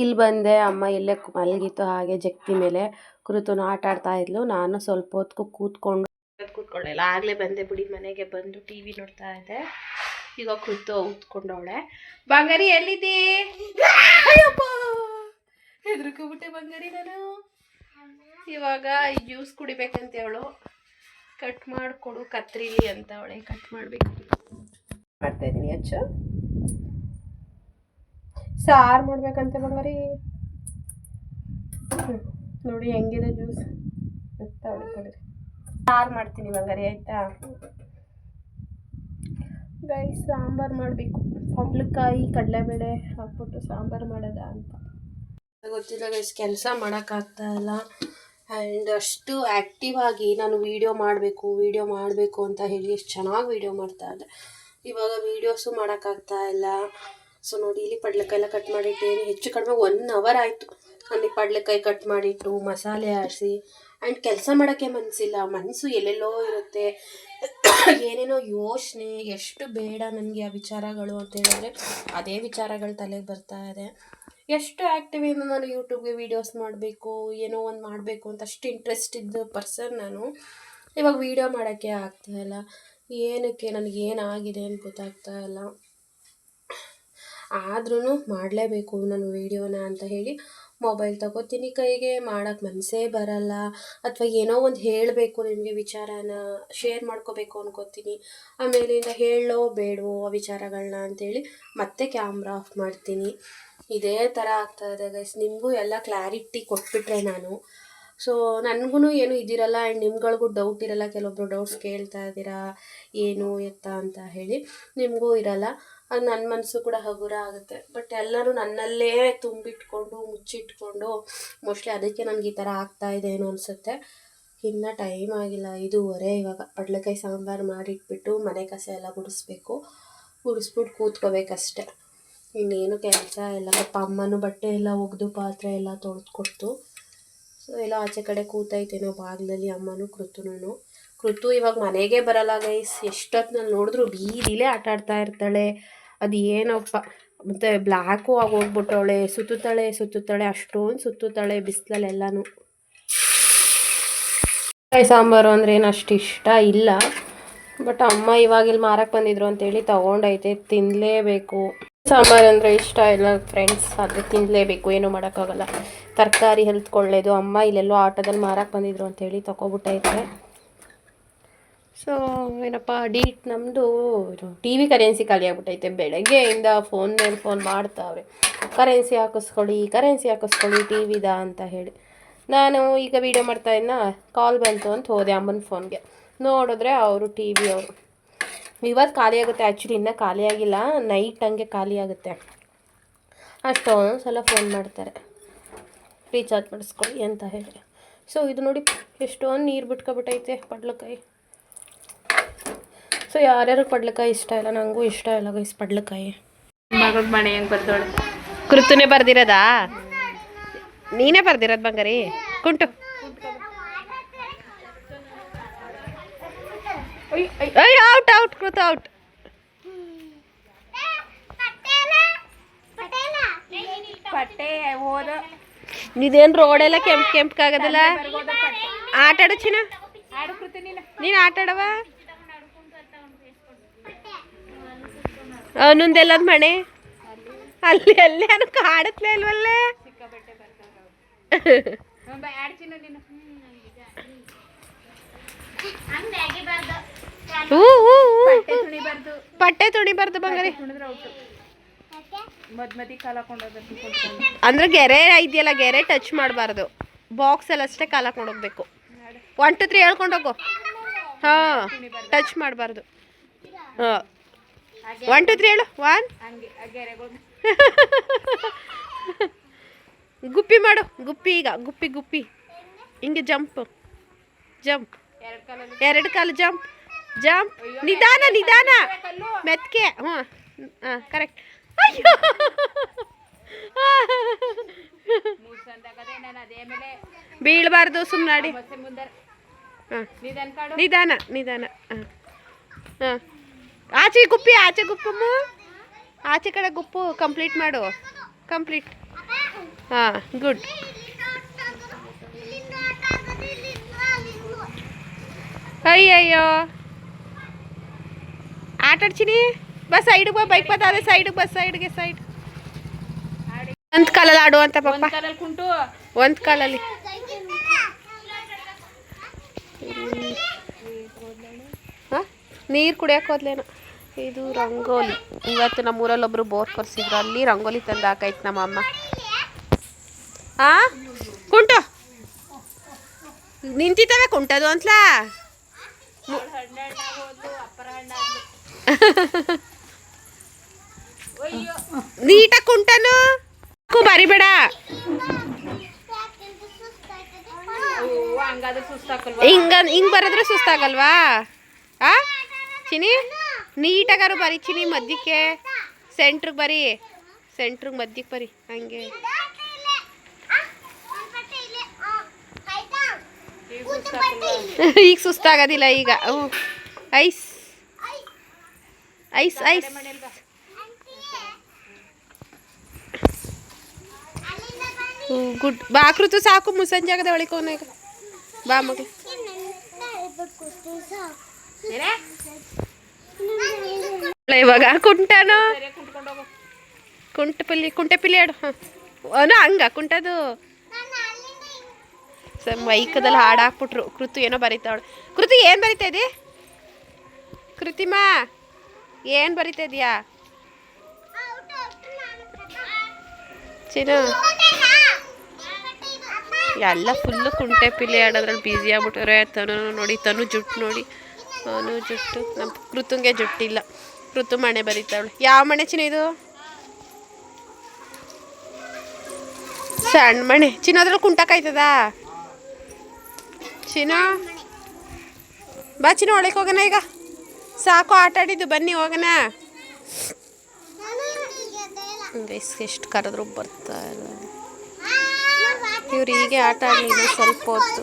ಇಲ್ಲಿ ಬಂದೆ ಅಮ್ಮ ಇಲ್ಲೇ ಮಲಗಿತ್ತು ಹಾಗೆ ಜಕ್ತಿ ಮೇಲೆ. ಕೃತುನ ಆಟ ಆಡ್ತಾ ಇದ್ಲು. ನಾನು ಸ್ವಲ್ಪ ಹೊತ್ತು ಕೂತ್ಕೊಂಡು ಕೂತ್ಕೊಳ್ಳಲ್ಲ. ಆಗಲೇ ಬಂದೆ ಬಿಡಿ ಮನೆಗೆ ಬಂದು ಟಿ ವಿ ನೋಡ್ತಾ ಇದ್ದೆ. ಈಗ ಕೂತು ಉತ್ಕೊಂಡವಳೆ. ಬಂಗಾರಿ ಎಲ್ಲಿದ್ದಿ? ಹೆದ್ರಕೋಬಿಟ್ಟೆ ಬಂಗಾರಿ ನಾನು. ಇವಾಗ ಈ ಜ್ಯೂಸ್ ಕುಡಿಬೇಕಂತ ಅವಳು ಕಟ್ ಮಾಡಿಕೊಡು ಕತ್ರಿಲಿ ಅಂತ ಅವಳೆ ಕಟ್ ಮಾಡಬೇಕು. ಮಾಡ್ತಾ ಇದ್ದೀನಿ ಅಚ್ಚ. ಸಾರು ಮಾಡ್ಬೇಕಂತೆ ಬಂಗಾರಿ. ನೋಡಿ ಹೆಂಗಿದೆ ಜ್ಯೂಸ್. ಅಂತ ಅವಳು ಸಾರು ಮಾಡ್ತೀನಿ ಬಂಗಾರಿ ಆಯಿತಾ? ಗೈ ಸಾಂಬಾರು ಮಾಡಬೇಕು. ಪಡ್ಲಕಾಯಿ ಕಡಲೆಬೇಳೆ ಹಾಕ್ಬಿಟ್ಟು ಸಾಂಬಾರು ಮಾಡೋದ ಅಂತ. ಗೊತ್ತಿಲ್ಲ ಗೈಸ್ ಕೆಲಸ ಮಾಡೋಕ್ಕಾಗ್ತಾಯಿಲ್ಲ ಆ್ಯಂಡ್ ಅಷ್ಟು ಆ್ಯಕ್ಟಿವ್ ಆಗಿ ನಾನು ವೀಡಿಯೋ ಮಾಡಬೇಕು ವೀಡಿಯೋ ಮಾಡಬೇಕು ಅಂತ ಹೇಳಿ ಎಷ್ಟು ಚೆನ್ನಾಗಿ ವೀಡಿಯೋ ಮಾಡ್ತಾ ಇದ್ದೆ. ಇವಾಗ ವೀಡಿಯೋಸು ಮಾಡೋಕ್ಕಾಗ್ತಾ ಇಲ್ಲ. ಸೊ ನೋಡಿ, ಇಲ್ಲಿ ಪಡ್ಲೆಕಾಯಿ ಎಲ್ಲ ಕಟ್ ಮಾಡಿಟ್ಟೇನು. ಹೆಚ್ಚು ಕಡಿಮೆ ಒನ್ ಅವರ್ ಆಯಿತು. ಅಲ್ಲಿ ಪಡ್ಲೆಕಾಯಿ ಕಟ್ ಮಾಡಿಟ್ಟು, ಮಸಾಲೆ ಆಡಿಸಿ ಆ್ಯಂಡ್ ಕೆಲಸ ಮಾಡೋಕ್ಕೆ ಮನಸ್ಸಿಲ್ಲ ಮನಸ್ಸು ಎಲ್ಲೆಲ್ಲೋ ಇರುತ್ತೆ. ಏನೇನೋ ಯೋಚನೆ, ಎಷ್ಟು ಬೇಡ ನನಗೆ ಆ ವಿಚಾರಗಳು ಅಂತ ಹೇಳಿದ್ರೆ ಅದೇ ವಿಚಾರಗಳು ತಲೆಗೆ ಬರ್ತಾ ಇದೆ. ಎಷ್ಟು ಆ್ಯಕ್ಟಿವ್ ಇಂದ ನಾನು ಯೂಟ್ಯೂಬ್ಗೆ ವೀಡಿಯೋಸ್ ಮಾಡಬೇಕು, ಏನೋ ಒಂದು ಮಾಡಬೇಕು ಅಂತ ಅಷ್ಟು ಇಂಟ್ರೆಸ್ಟ್ ಇದ್ದ ಪರ್ಸನ್ ನಾನು. ಇವಾಗ ವೀಡಿಯೋ ಮಾಡೋಕ್ಕೆ ಇಲ್ಲ. ಏನಕ್ಕೆ, ನನಗೆ ಏನಾಗಿದೆ ಅಂತ ಗೊತ್ತಾಗ್ತಾ ಇಲ್ಲ. ಆದ್ರೂ ಮಾಡಲೇಬೇಕು ನಾನು ವೀಡಿಯೋನ ಅಂತ ಹೇಳಿ ಮೊಬೈಲ್ ತಗೋತೀನಿ ಕೈಗೆ ಮಾಡೋಕ್ಕೆ ಮನಸ್ಸೇ ಬರಲ್ಲ. ಅಥವಾ ಏನೋ ಒಂದು ಹೇಳಬೇಕು ನಿಮಗೆ ವಿಚಾರನ, ಶೇರ್ ಮಾಡ್ಕೋಬೇಕು ಅನ್ಕೋತೀನಿ. ಆಮೇಲಿಂದ ಹೇಳೋ ಬೇಡವೋ ಆ ವಿಚಾರಗಳನ್ನ ಅಂತೇಳಿ ಮತ್ತೆ ಕ್ಯಾಮ್ರಾ ಆಫ್ ಮಾಡ್ತೀನಿ. ಇದೇ ಥರ ಆಗ್ತಾ ಇದೆ ಗೈಸ್. ನಿಮಗೂ ಎಲ್ಲ ಕ್ಲಾರಿಟಿ ಕೊಟ್ಬಿಟ್ರೆ ನಾನು. ಸೊ ನನಗೂ ಏನು ಇದಿರಲ್ಲ ಆ್ಯಂಡ್ ನಿಮ್ಗಳಿಗೂ ಡೌಟ್ ಇರಲ್ಲ, ಕೆಲವೊಬ್ರು ಡೌಟ್ಸ್ ಕೇಳ್ತಾ ಇದ್ದೀರಾ, ಏನು ಎತ್ತ ಅಂತ ಹೇಳಿ. ನಿಮಗೂ ಇರಲ್ಲ. ಅದು ನನ್ನ ಮನಸ್ಸು ಕೂಡ ಹಗುರ ಆಗುತ್ತೆ. ಬಟ್ ಎಲ್ಲರೂ ನನ್ನಲ್ಲೇ ತುಂಬಿಟ್ಕೊಂಡು, ಮುಚ್ಚಿಟ್ಕೊಂಡು ಮೋಸ್ಟ್ಲಿ ಅದಕ್ಕೆ ನನಗೆ ಈ ಥರ ಆಗ್ತಾ ಇದೆ ಏನೋ ಅನಿಸುತ್ತೆ. ಇನ್ನೂ ಟೈಮ್ ಆಗಿಲ್ಲ, ಐದೂವರೆ ಇವಾಗ. ಕಡಲೆಕಾಯಿ ಸಾಂಬಾರು ಮಾಡಿಟ್ಬಿಟ್ಟು ಮನೆ ಕಸ ಎಲ್ಲ ಗುಡಿಸ್ಬೇಕು. ಗುಡಿಸ್ಬಿಟ್ಟು ಕೂತ್ಕೋಬೇಕಷ್ಟೆ. ಇನ್ನೇನು ಕೆಲಸ ಎಲ್ಲ ಪಪ್ಪ ಅಮ್ಮನೂ ಬಟ್ಟೆ ಎಲ್ಲ ಒಗೆದು ಪಾತ್ರೆ ಎಲ್ಲ ತೊಳೆದು ಕೊಡ್ತು ಸೊ ಎಲ್ಲ ಆಚೆ ಕಡೆ ಕೂತೈತೇನೋ ಬಾಗಿಲಲ್ಲಿ ಅಮ್ಮನೂ ಕೃತುನೂ. ಕೃತು ಇವಾಗ ಮನೆಗೆ ಬರಲ್ಲ ಗೈಸ್ ಎಷ್ಟೊತ್ತಿನಲ್ಲಿ ನೋಡಿದ್ರು ಬೀದಿಲೇ ಆಟ ಆಡ್ತಾ ಇರ್ತಾಳೆ. ಅದು ಏನಪ್ಪ. ಮತ್ತು ಬ್ಲ್ಯಾಕು ಆಗಿ ಹೋಗ್ಬಿಟ್ಟವಳೆ. ಸುತ್ತುತ್ತಾಳೆ ಸುತ್ತುತ್ತಾಳೆ. ಅಷ್ಟೊಂದು ಸುತ್ತುತ್ತಾಳೆ ಬಿಸಿಲಲ್ಲೆಲ್ಲನೂ. ಕಾಯಿ ಸಾಂಬಾರು ಅಂದ್ರೆ ಏನು ಅಷ್ಟು ಇಷ್ಟ ಇಲ್ಲ. ಬಟ್ ಅಮ್ಮ ಇವಾಗ ಇಲ್ಲಿ ಮಾರಕ್ಕೆ ಬಂದಿದ್ರು ಅಂತೇಳಿ ತಗೊಂಡೈತೆ. ತಿನ್ನಲೇಬೇಕು ಸಾಂಬಾರು ಅಂದರೆ ಇಷ್ಟ ಇಲ್ಲ ಫ್ರೆಂಡ್ಸ್ ಆದರೆ ತಿನ್ನಲೇಬೇಕು ಏನೂ ಮಾಡೋಕ್ಕಾಗಲ್ಲ. ತರಕಾರಿ ಹೆಲ್ತ್ ಒಳ್ಳೆಯದು ಅಮ್ಮ ಇಲ್ಲೆಲ್ಲೋ ಆಟೋದಲ್ಲಿ ಮಾರಕ್ಕೆ ಬಂದಿದ್ರು ಅಂತೇಳಿ ತಗೊಬಿಟ್ಟೈತೆ ಸೊ ಏನಪ್ಪ ಡೀಟ್ ನಮ್ಮದು ಇದು ಟಿ ವಿ ಕರೆನ್ಸಿ ಖಾಲಿ ಆಗ್ಬಿಟ್ಟೈತೆ. ಬೆಳಗ್ಗೆಯಿಂದ ಫೋನ್ ಮೇಲೆ ಫೋನ್ ಮಾಡ್ತಾವ್ರೆ. ಕರೆನ್ಸಿ ಹಾಕಿಸ್ಕೊಳ್ಳಿ ಕರೆನ್ಸಿ ಹಾಕಿಸ್ಕೊಳ್ಳಿ ಟಿ ವಿದ ಅಂತ ಹೇಳಿ. ನಾನು ಈಗ ವೀಡಿಯೋ ಮಾಡ್ತಾ ಇದ್ನ ಕಾಲ್ ಬಂತು ಅಂತ ಹೋದೆ ಅಮ್ಮನ ಫೋನ್ಗೆ ನೋಡಿದ್ರೆ ಅವರು ಟಿ ವಿ ಅವರು. ಇವತ್ತು ಖಾಲಿ ಆಗುತ್ತೆ. ಆ್ಯಕ್ಚುಲಿ ಇನ್ನೂ ಖಾಲಿ ಆಗಿಲ್ಲ. ನೈಟ್ ಹಂಗೆ ಖಾಲಿ ಆಗುತ್ತೆ. ಅಷ್ಟೊಂದು ಸಲ ಫೋನ್ ಮಾಡ್ತಾರೆ. ರೀಚಾರ್ಜ್ ಮಾಡಿಸ್ಕೊಳ್ಳಿ ಅಂತ ಹೇಳಿ ಸೊ ಇದು ನೋಡಿ ಎಷ್ಟೊಂದು ನೀರು ಬಿಟ್ಕೊಬಿಟ್ಟೈತೆ ಪಡ್ಲಕಾಯಿ. ಸೊ ಯಾರ್ಯಾರು ಪಡ್ಲಕಾಯಿ ಇಷ್ಟ ಇಲ್ಲ ನನಗೂ ಇಷ್ಟ ಇಲ್ಲ ಗೈಸ್ ಪಡ್ಲಕಾಯಿ. ಮಗಳ ಮನೆ ಹೆಂಗೆ ಬರ್ದೋಳೆ? ಕೃತುನೇ ಬರ್ದಿರೋದಾ? ನೀನೇ ಬರ್ದಿರೋದು ಬಂಗಾರಿ? ಕುಂಟು. ಐ ಔಟ್ ಔಟ್ ಕೃತ ಔಟ್ ಪಟ್ಟೆ ಹೋದ ಇದೇನು ರೋಡೆಲ್ಲ ಕೆಂಪ್ ಕೆಂಪ್ಕಾಗದಲ್ಲ ಆಟ ಆಡು ಚಿನ್ನ. ನೀನು ಆಟ ಆಡವ ಅವನೊಂದೆಲ್ಲದ ಮನೆ ಅಲ್ಲಿ ಅಲ್ಲಿ ಅನು ಕಾಡತ್ಲೇ ಇಲ್ವಲ್ಲೇ? ಪಟ್ಟೆ ತುಣಿಬಾರ್ದು ಬಂಗಾರಿ. ಅಂದ್ರೆ ಗೆರೆ ಇದೆಯಲ್ಲ ಗೆರೆ ಟಚ್ ಮಾಡಬಾರ್ದು. ಬಾಕ್ಸ್ ಅಲ್ಲಿ ಅಷ್ಟೇ ಕಾಲ ಹಾಕೊಂಡು ಹೋಗ್ಬೇಕು. ಒನ್ ಟು ತ್ರೀ ಹೇಳ್ಕೊಂಡೋಗು ಹಾಂ ಟಚ್ ಮಾಡಬಾರ್ದು. ಹಾಂ. ಒನ್ ಟು ತ್ರೀ ಹೇಳು. ಒನ್ ಗುಪ್ಪಿ ಮಾಡು. ಗುಪ್ಪಿ ಈಗ. ಗುಪ್ಪಿ ಗುಪ್ಪಿ. ಹಿಂಗೆ ಜಂಪ್ ಜಂಪ್ ಎರಡು ಕಾಲು ಜಂಪ್ ಜಂಪ್ ನಿಧಾನ ನಿಧಾನ. ಮೆತ್ಕೆ ಹ್ಞೂ ಹಾಂ ಕರೆಕ್ಟ್ ಅಯ್ಯೋ ಮೂಸಂದಾಗದೆ ನಾನು ಅದೇ ಮೇಲೆ ಬೀಳಬಾರ್ದು ಸುಮ್ಮನಾಡಿ ಮತ್ತೆ ಮುಂದೆ ಹಾಂ ನಿಧಾನ ಕಾಡು ನಿಧಾನ ನಿಧಾನ ಹಾಂ ಹಾಂ ಆಚೆ ಗುಪ್ಪಿ ಆಚೆ ಗುಪ್ಪಮ್ಮ ಆಚೆ ಕಡೆ ಗುಪ್ಪು ಕಂಪ್ಲೀಟ್ ಮಾಡು ಕಂಪ್ಲೀಟ್ ಹಾಂ ಗುಡ್ ಅಯ್ಯಯ್ಯೋ ಆಟ ಆಡ್ತೀನಿ ಬಸ್ ಸೈಡ್ ಬಾ ಬೈಕ್ ಬತ್ತ ಅದೇ ಸೈಡ್ಗೆ ಬಸ್ ಸೈಡ್ಗೆ ಸೈಡ್ ಒಂದ್ ಕಾಲಲ್ಲಿ ಆಡುವಂತ ಪಾಪ. ಒಂದ್ ಕಾಲಲ್ಲಿ ಕುಂಟು. ಒಂದು ಕಾಲಲ್ಲಿ. ಹಾಂ? ನೀರು ಕುಡಿಯೋಕೆ ಹೋದ್ಲೇನೋ. ಇದು ರಂಗೋಲಿ. ಇವತ್ತು ನಮ್ಮ ಊರಲ್ಲಿ ಒಬ್ರು ಬೋರ್ ಕೊರ್ಸಿದ್ರು. ಅಲ್ಲಿ ರಂಗೋಲಿ ತಂದ ಹಾಕೈತೆ ನಮ್ಮ ಅಮ್ಮ. ಆ? ಕುಂಟು. ನಿಂತಿದ್ದಾವೆ ಕುಂಟದು ಅಂತಲಾ? ನೀಟಾಗಿ ಕುಂಟನು ಬರಿಬೇಡ. ಹಿಂಗ, ಹಿಂಗ್ ಬರದ್ರೆ ಸುಸ್ತಾಗಲ್ವಾ? ಆ? ಚಿನಿ ನೀಟಾಗಾರು ಬರಿ ಚಿನಿ ಮದ್ಯಕ್ಕೆ ಸೆಂಟ್ರಿಗೆ ಬರಿ. ಸೆಂಟ್ರಿಗೆ ಮಧ್ಯಕ್ಕೆ ಬರಿ. ಹಂಗೆ. ಈಗ ಸುಸ್ತಾಗೋದಿಲ್ಲ ಈಗ. ಐಸ್. Ice ice. ಗುಡ್ ಬಾಕೃತು ಸಾಕು ಮುಸಂಜಾಗದ ಒಳಿಕೋನ ಈಗ ಬಾ ಮಗ ಇವಾಗ. ಕುಂಟನೋ? ಕುಂಟಪಲ್ಲಿ ಕುಂಟ ಪಿಲ್ಲಿ ಕುಂಟೆ ಪಿಲ್ಲಿ ಆಡು. ಹಾಂ. ಹಂಗ ಕುಂಟದು. ಸರ್ ಮೈಕದಲ್ಲಿ ಹಾಡು ಹಾಕ್ಬಿಟ್ರು ಕೃತು ಏನೋ ಬರೀತಾವಳು ಕೃತಿ ಏನು ಬರಿತಾ ಇದ್ದಿ? ಕೃತಿಮಾ ಏನು ಬರಿತಾ ಇದೀಯಾ ಚಿನ್ನ. ಎಲ್ಲ ಫುಲ್ಲು ಕುಂಟೆ ಪಿಲ್ಲೆ ಆಡೋದ್ರಲ್ಲಿ ಬ್ಯುಸಿ ಆಗ್ಬಿಟ್ರೆ ತನು ನೋಡಿ ತನು ಜುಟ್ಟು ನೋಡಿ. ಅವನು ಜುಟ್ಟು ನಮ್ಮ ಕೃತುಂಗೆ ಜುಟ್ಟಿಲ್ಲ. ಕೃತು ಮಣೆ ಬರೀತಾವಳು. ಯಾವ ಮಣೆ ಚಿನ್ನ ಇದು? ಸಣ್ಣ ಮಣೆ. ಚಿನ್ನದ್ರಲ್ಲಿ ಕುಂಟಕಾಯ್ತದ ಕುಂಟಕ್ಕಾಯ್ತದ ಚಿನ್ನ? ಬಾ ಚಿನ್ನ ಒಳಕ್ಕೆ ಹೋಗೋಣ ಈಗ. ಸಾಕು ಆಟ ಆಡಿದ್ದು ಬನ್ನಿ ಹೋಗೋಣ. ಎಷ್ಟು ಕರೆದ್ರು ಬರ್ತಾರೆ ಇವ್ರು ಹೀಗೆ ಆಟ ಆಡಲಿಲ್ಲ ಸ್ವಲ್ಪ ಹೊತ್ತು.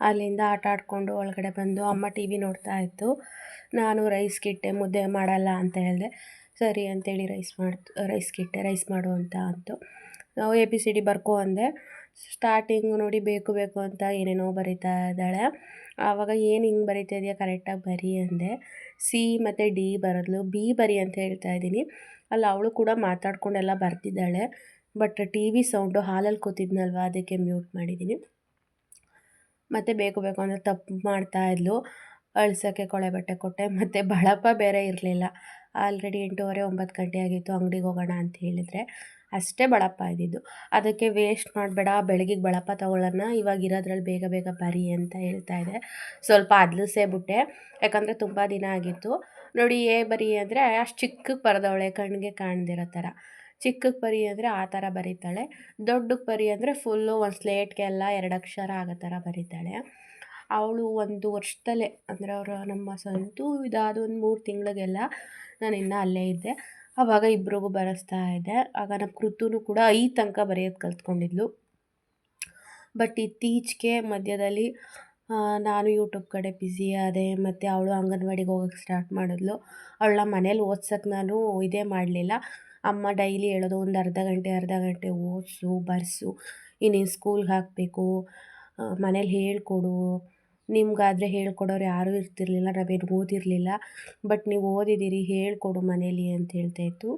ಅಲ್ಲಿಂದ ಆಟ ಆಡಿಕೊಂಡು ಒಳಗಡೆ ಬಂದು ಅಮ್ಮ ಟಿ ವಿ ನೋಡ್ತಾ ಇತ್ತು. ನಾನು ರೈಸ್ ಕಿಟ್ಟೆ ಮುದ್ದೆ ಮಾಡಲ್ಲ ಅಂತ ಹೇಳಿದೆ. ಸರಿ ಅಂತೇಳಿ ರೈಸ್ ಮಾಡ್ತು, ರೈಸ್ ಕಿಟ್ಟೆ, ರೈಸ್ ಮಾಡು ಅಂತ ಅಂತು. ನಾವು ಎ ಬಿ ಸಿ ಡಿ ಬರ್ಕೊ ಅಂದೆ. ಸ್ಟಾರ್ಟಿಂಗು ನೋಡಿ ಬೇಕು ಬೇಕು ಅಂತ ಏನೇನೋ ಬರಿತಾ ಇದ್ದಾಳೆ. ಆವಾಗ ಏನು ಹಿಂಗೆ ಬರಿತಾ ಇದೆಯಾ, ಕರೆಕ್ಟಾಗಿ ಬರಿ ಅಂದೆ. ಸಿ ಮತ್ತು ಡಿ ಬರೋದ್ಲು. ಬಿ ಬರಿ ಅಂತ ಹೇಳ್ತಾ ಇದ್ದೀನಿ. ಅಲ್ಲಿ, ಅವಳು ಕೂಡ ಮಾತಾಡ್ಕೊಂಡೆಲ್ಲ ಬರ್ತಿದ್ದಾಳೆ. ಬಟ್ ಟಿ ವಿ ಸೌಂಡು ಹಾಲಲ್ಲಿ ಕೂತಿದ್ನಲ್ವ? ಅದಕ್ಕೆ ಮ್ಯೂಟ್ ಮಾಡಿದ್ದೀನಿ ಮತ್ತು ಬೇಕು ಬೇಕು ಅಂದರೆ ತಪ್ಪು ಮಾಡ್ತಾ ಇದ್ಲು. ಅಳ್ಸೋಕ್ಕೆ ಕೊಳೆ ಬಟ್ಟೆ ಕೊಟ್ಟೆ. ಮತ್ತು ಬಳಪ ಬೇರೆ ಇರಲಿಲ್ಲ. ಆಲ್ರೆಡಿ ಎಂಟೂವರೆ ಒಂಬತ್ತು ಗಂಟೆ ಆಗಿತ್ತು. ಅಂಗಡಿಗೆ ಹೋಗೋಣ ಅಂತ ಹೇಳಿದರೆ ಅಷ್ಟೇ ಬಳಪ ಇದ್ದಿದ್ದು. ಅದಕ್ಕೆ ವೇಸ್ಟ್ ಮಾಡಬೇಡ. ಬೆಳಗ್ಗೆ ಬಳಪ ತಗೊಳ್ಳೋಣ. ಇವಾಗ ಇರೋದ್ರಲ್ಲಿ ಬೇಗ ಬೇಗ ಬರಿ ಅಂತ ಹೇಳ್ತಾ ಇದೆ. ಸ್ವಲ್ಪ ಅದ್ಲಿಸೇ ಬಿಟ್ಟೆ. ಯಾಕಂದರೆ ತುಂಬ ದಿನ ಆಗಿತ್ತು. ನೋಡಿ ಏ ಬರಿ ಅಂದರೆ ಅಷ್ಟು ಚಿಕ್ಕಕ್ಕೆ ಬರೆದವಳೆ. ಕಣ್ಣಿಗೆ ಕಾಣದಿರೋ ಥರ. ಚಿಕ್ಕಕ್ಕೆ ಪರಿ ಅಂದರೆ ಆ ಥರ ಬರೀತಾಳೆ. ದೊಡ್ಡಕ್ಕೆ ಬರಿ ಅಂದರೆ ಫುಲ್ಲು ಒಂದು ಸ್ಲೇಟ್ಗೆಲ್ಲ ಎರಡು ಅಕ್ಷರ ಆಗೋ ಥರ ಬರೀತಾಳೆ. ಅವಳು ಒಂದು ವರ್ಷದಲ್ಲೇ ಅಂದರೆ ಅವರ ನಮ್ಮ ಸಂತು ಇದಾದ ಒಂದು ಮೂರು ತಿಂಗಳಿಗೆಲ್ಲ ನಾನು ಇನ್ನೂ ಅಲ್ಲೇ ಇದ್ದೆ. ಆವಾಗ ಇಬ್ರಿಗೂ ಬರೆಸ್ತಾ ಇದ್ದೆ. ಆಗ ನಮ್ಮ ಕೃತೂ ಕೂಡ ಐದು ತನಕ ಬರೆಯೋದು ಕಲ್ತ್ಕೊಂಡಿದ್ಲು. ಬಟ್ ಇತ್ತೀಚೆಗೆ ಮಧ್ಯದಲ್ಲಿ ನಾನು ಯೂಟ್ಯೂಬ್ ಕಡೆ ಬ್ಯುಸಿ ಆದೆ, ಮತ್ತು ಅವಳು ಅಂಗನವಾಡಿಗೆ ಹೋಗೋಕ್ಕೆ ಸ್ಟಾರ್ಟ್ ಮಾಡಿದ್ಲು. ಅವಳ ಮನೇಲಿ ಓದ್ಸೋಕ್ಕೆ ನಾನು ಇದೇ ಮಾಡಲಿಲ್ಲ. ಅಮ್ಮ ಡೈಲಿ ಹೇಳೋದು ಒಂದು ಅರ್ಧ ಗಂಟೆ ಅರ್ಧ ಗಂಟೆ ಓದಿಸು, ಬರೆಸು. ಇನ್ನೇನು ಸ್ಕೂಲ್ಗೆ ಹಾಕಬೇಕು ಮನೇಲಿ ಹೇಳ್ಕೊಡು. ನಿಮ್ಗಾದರೆ ಹೇಳ್ಕೊಡೋರು ಯಾರೂ ಇರ್ತಿರ್ಲಿಲ್ಲ, ನಾವೇನು ಓದಿರಲಿಲ್ಲ. ಬಟ್ ನೀವು ಓದಿದ್ದೀರಿ, ಹೇಳ್ಕೊಡು ಮನೇಲಿ ಅಂತ ಹೇಳ್ತಾ ಇತ್ತು.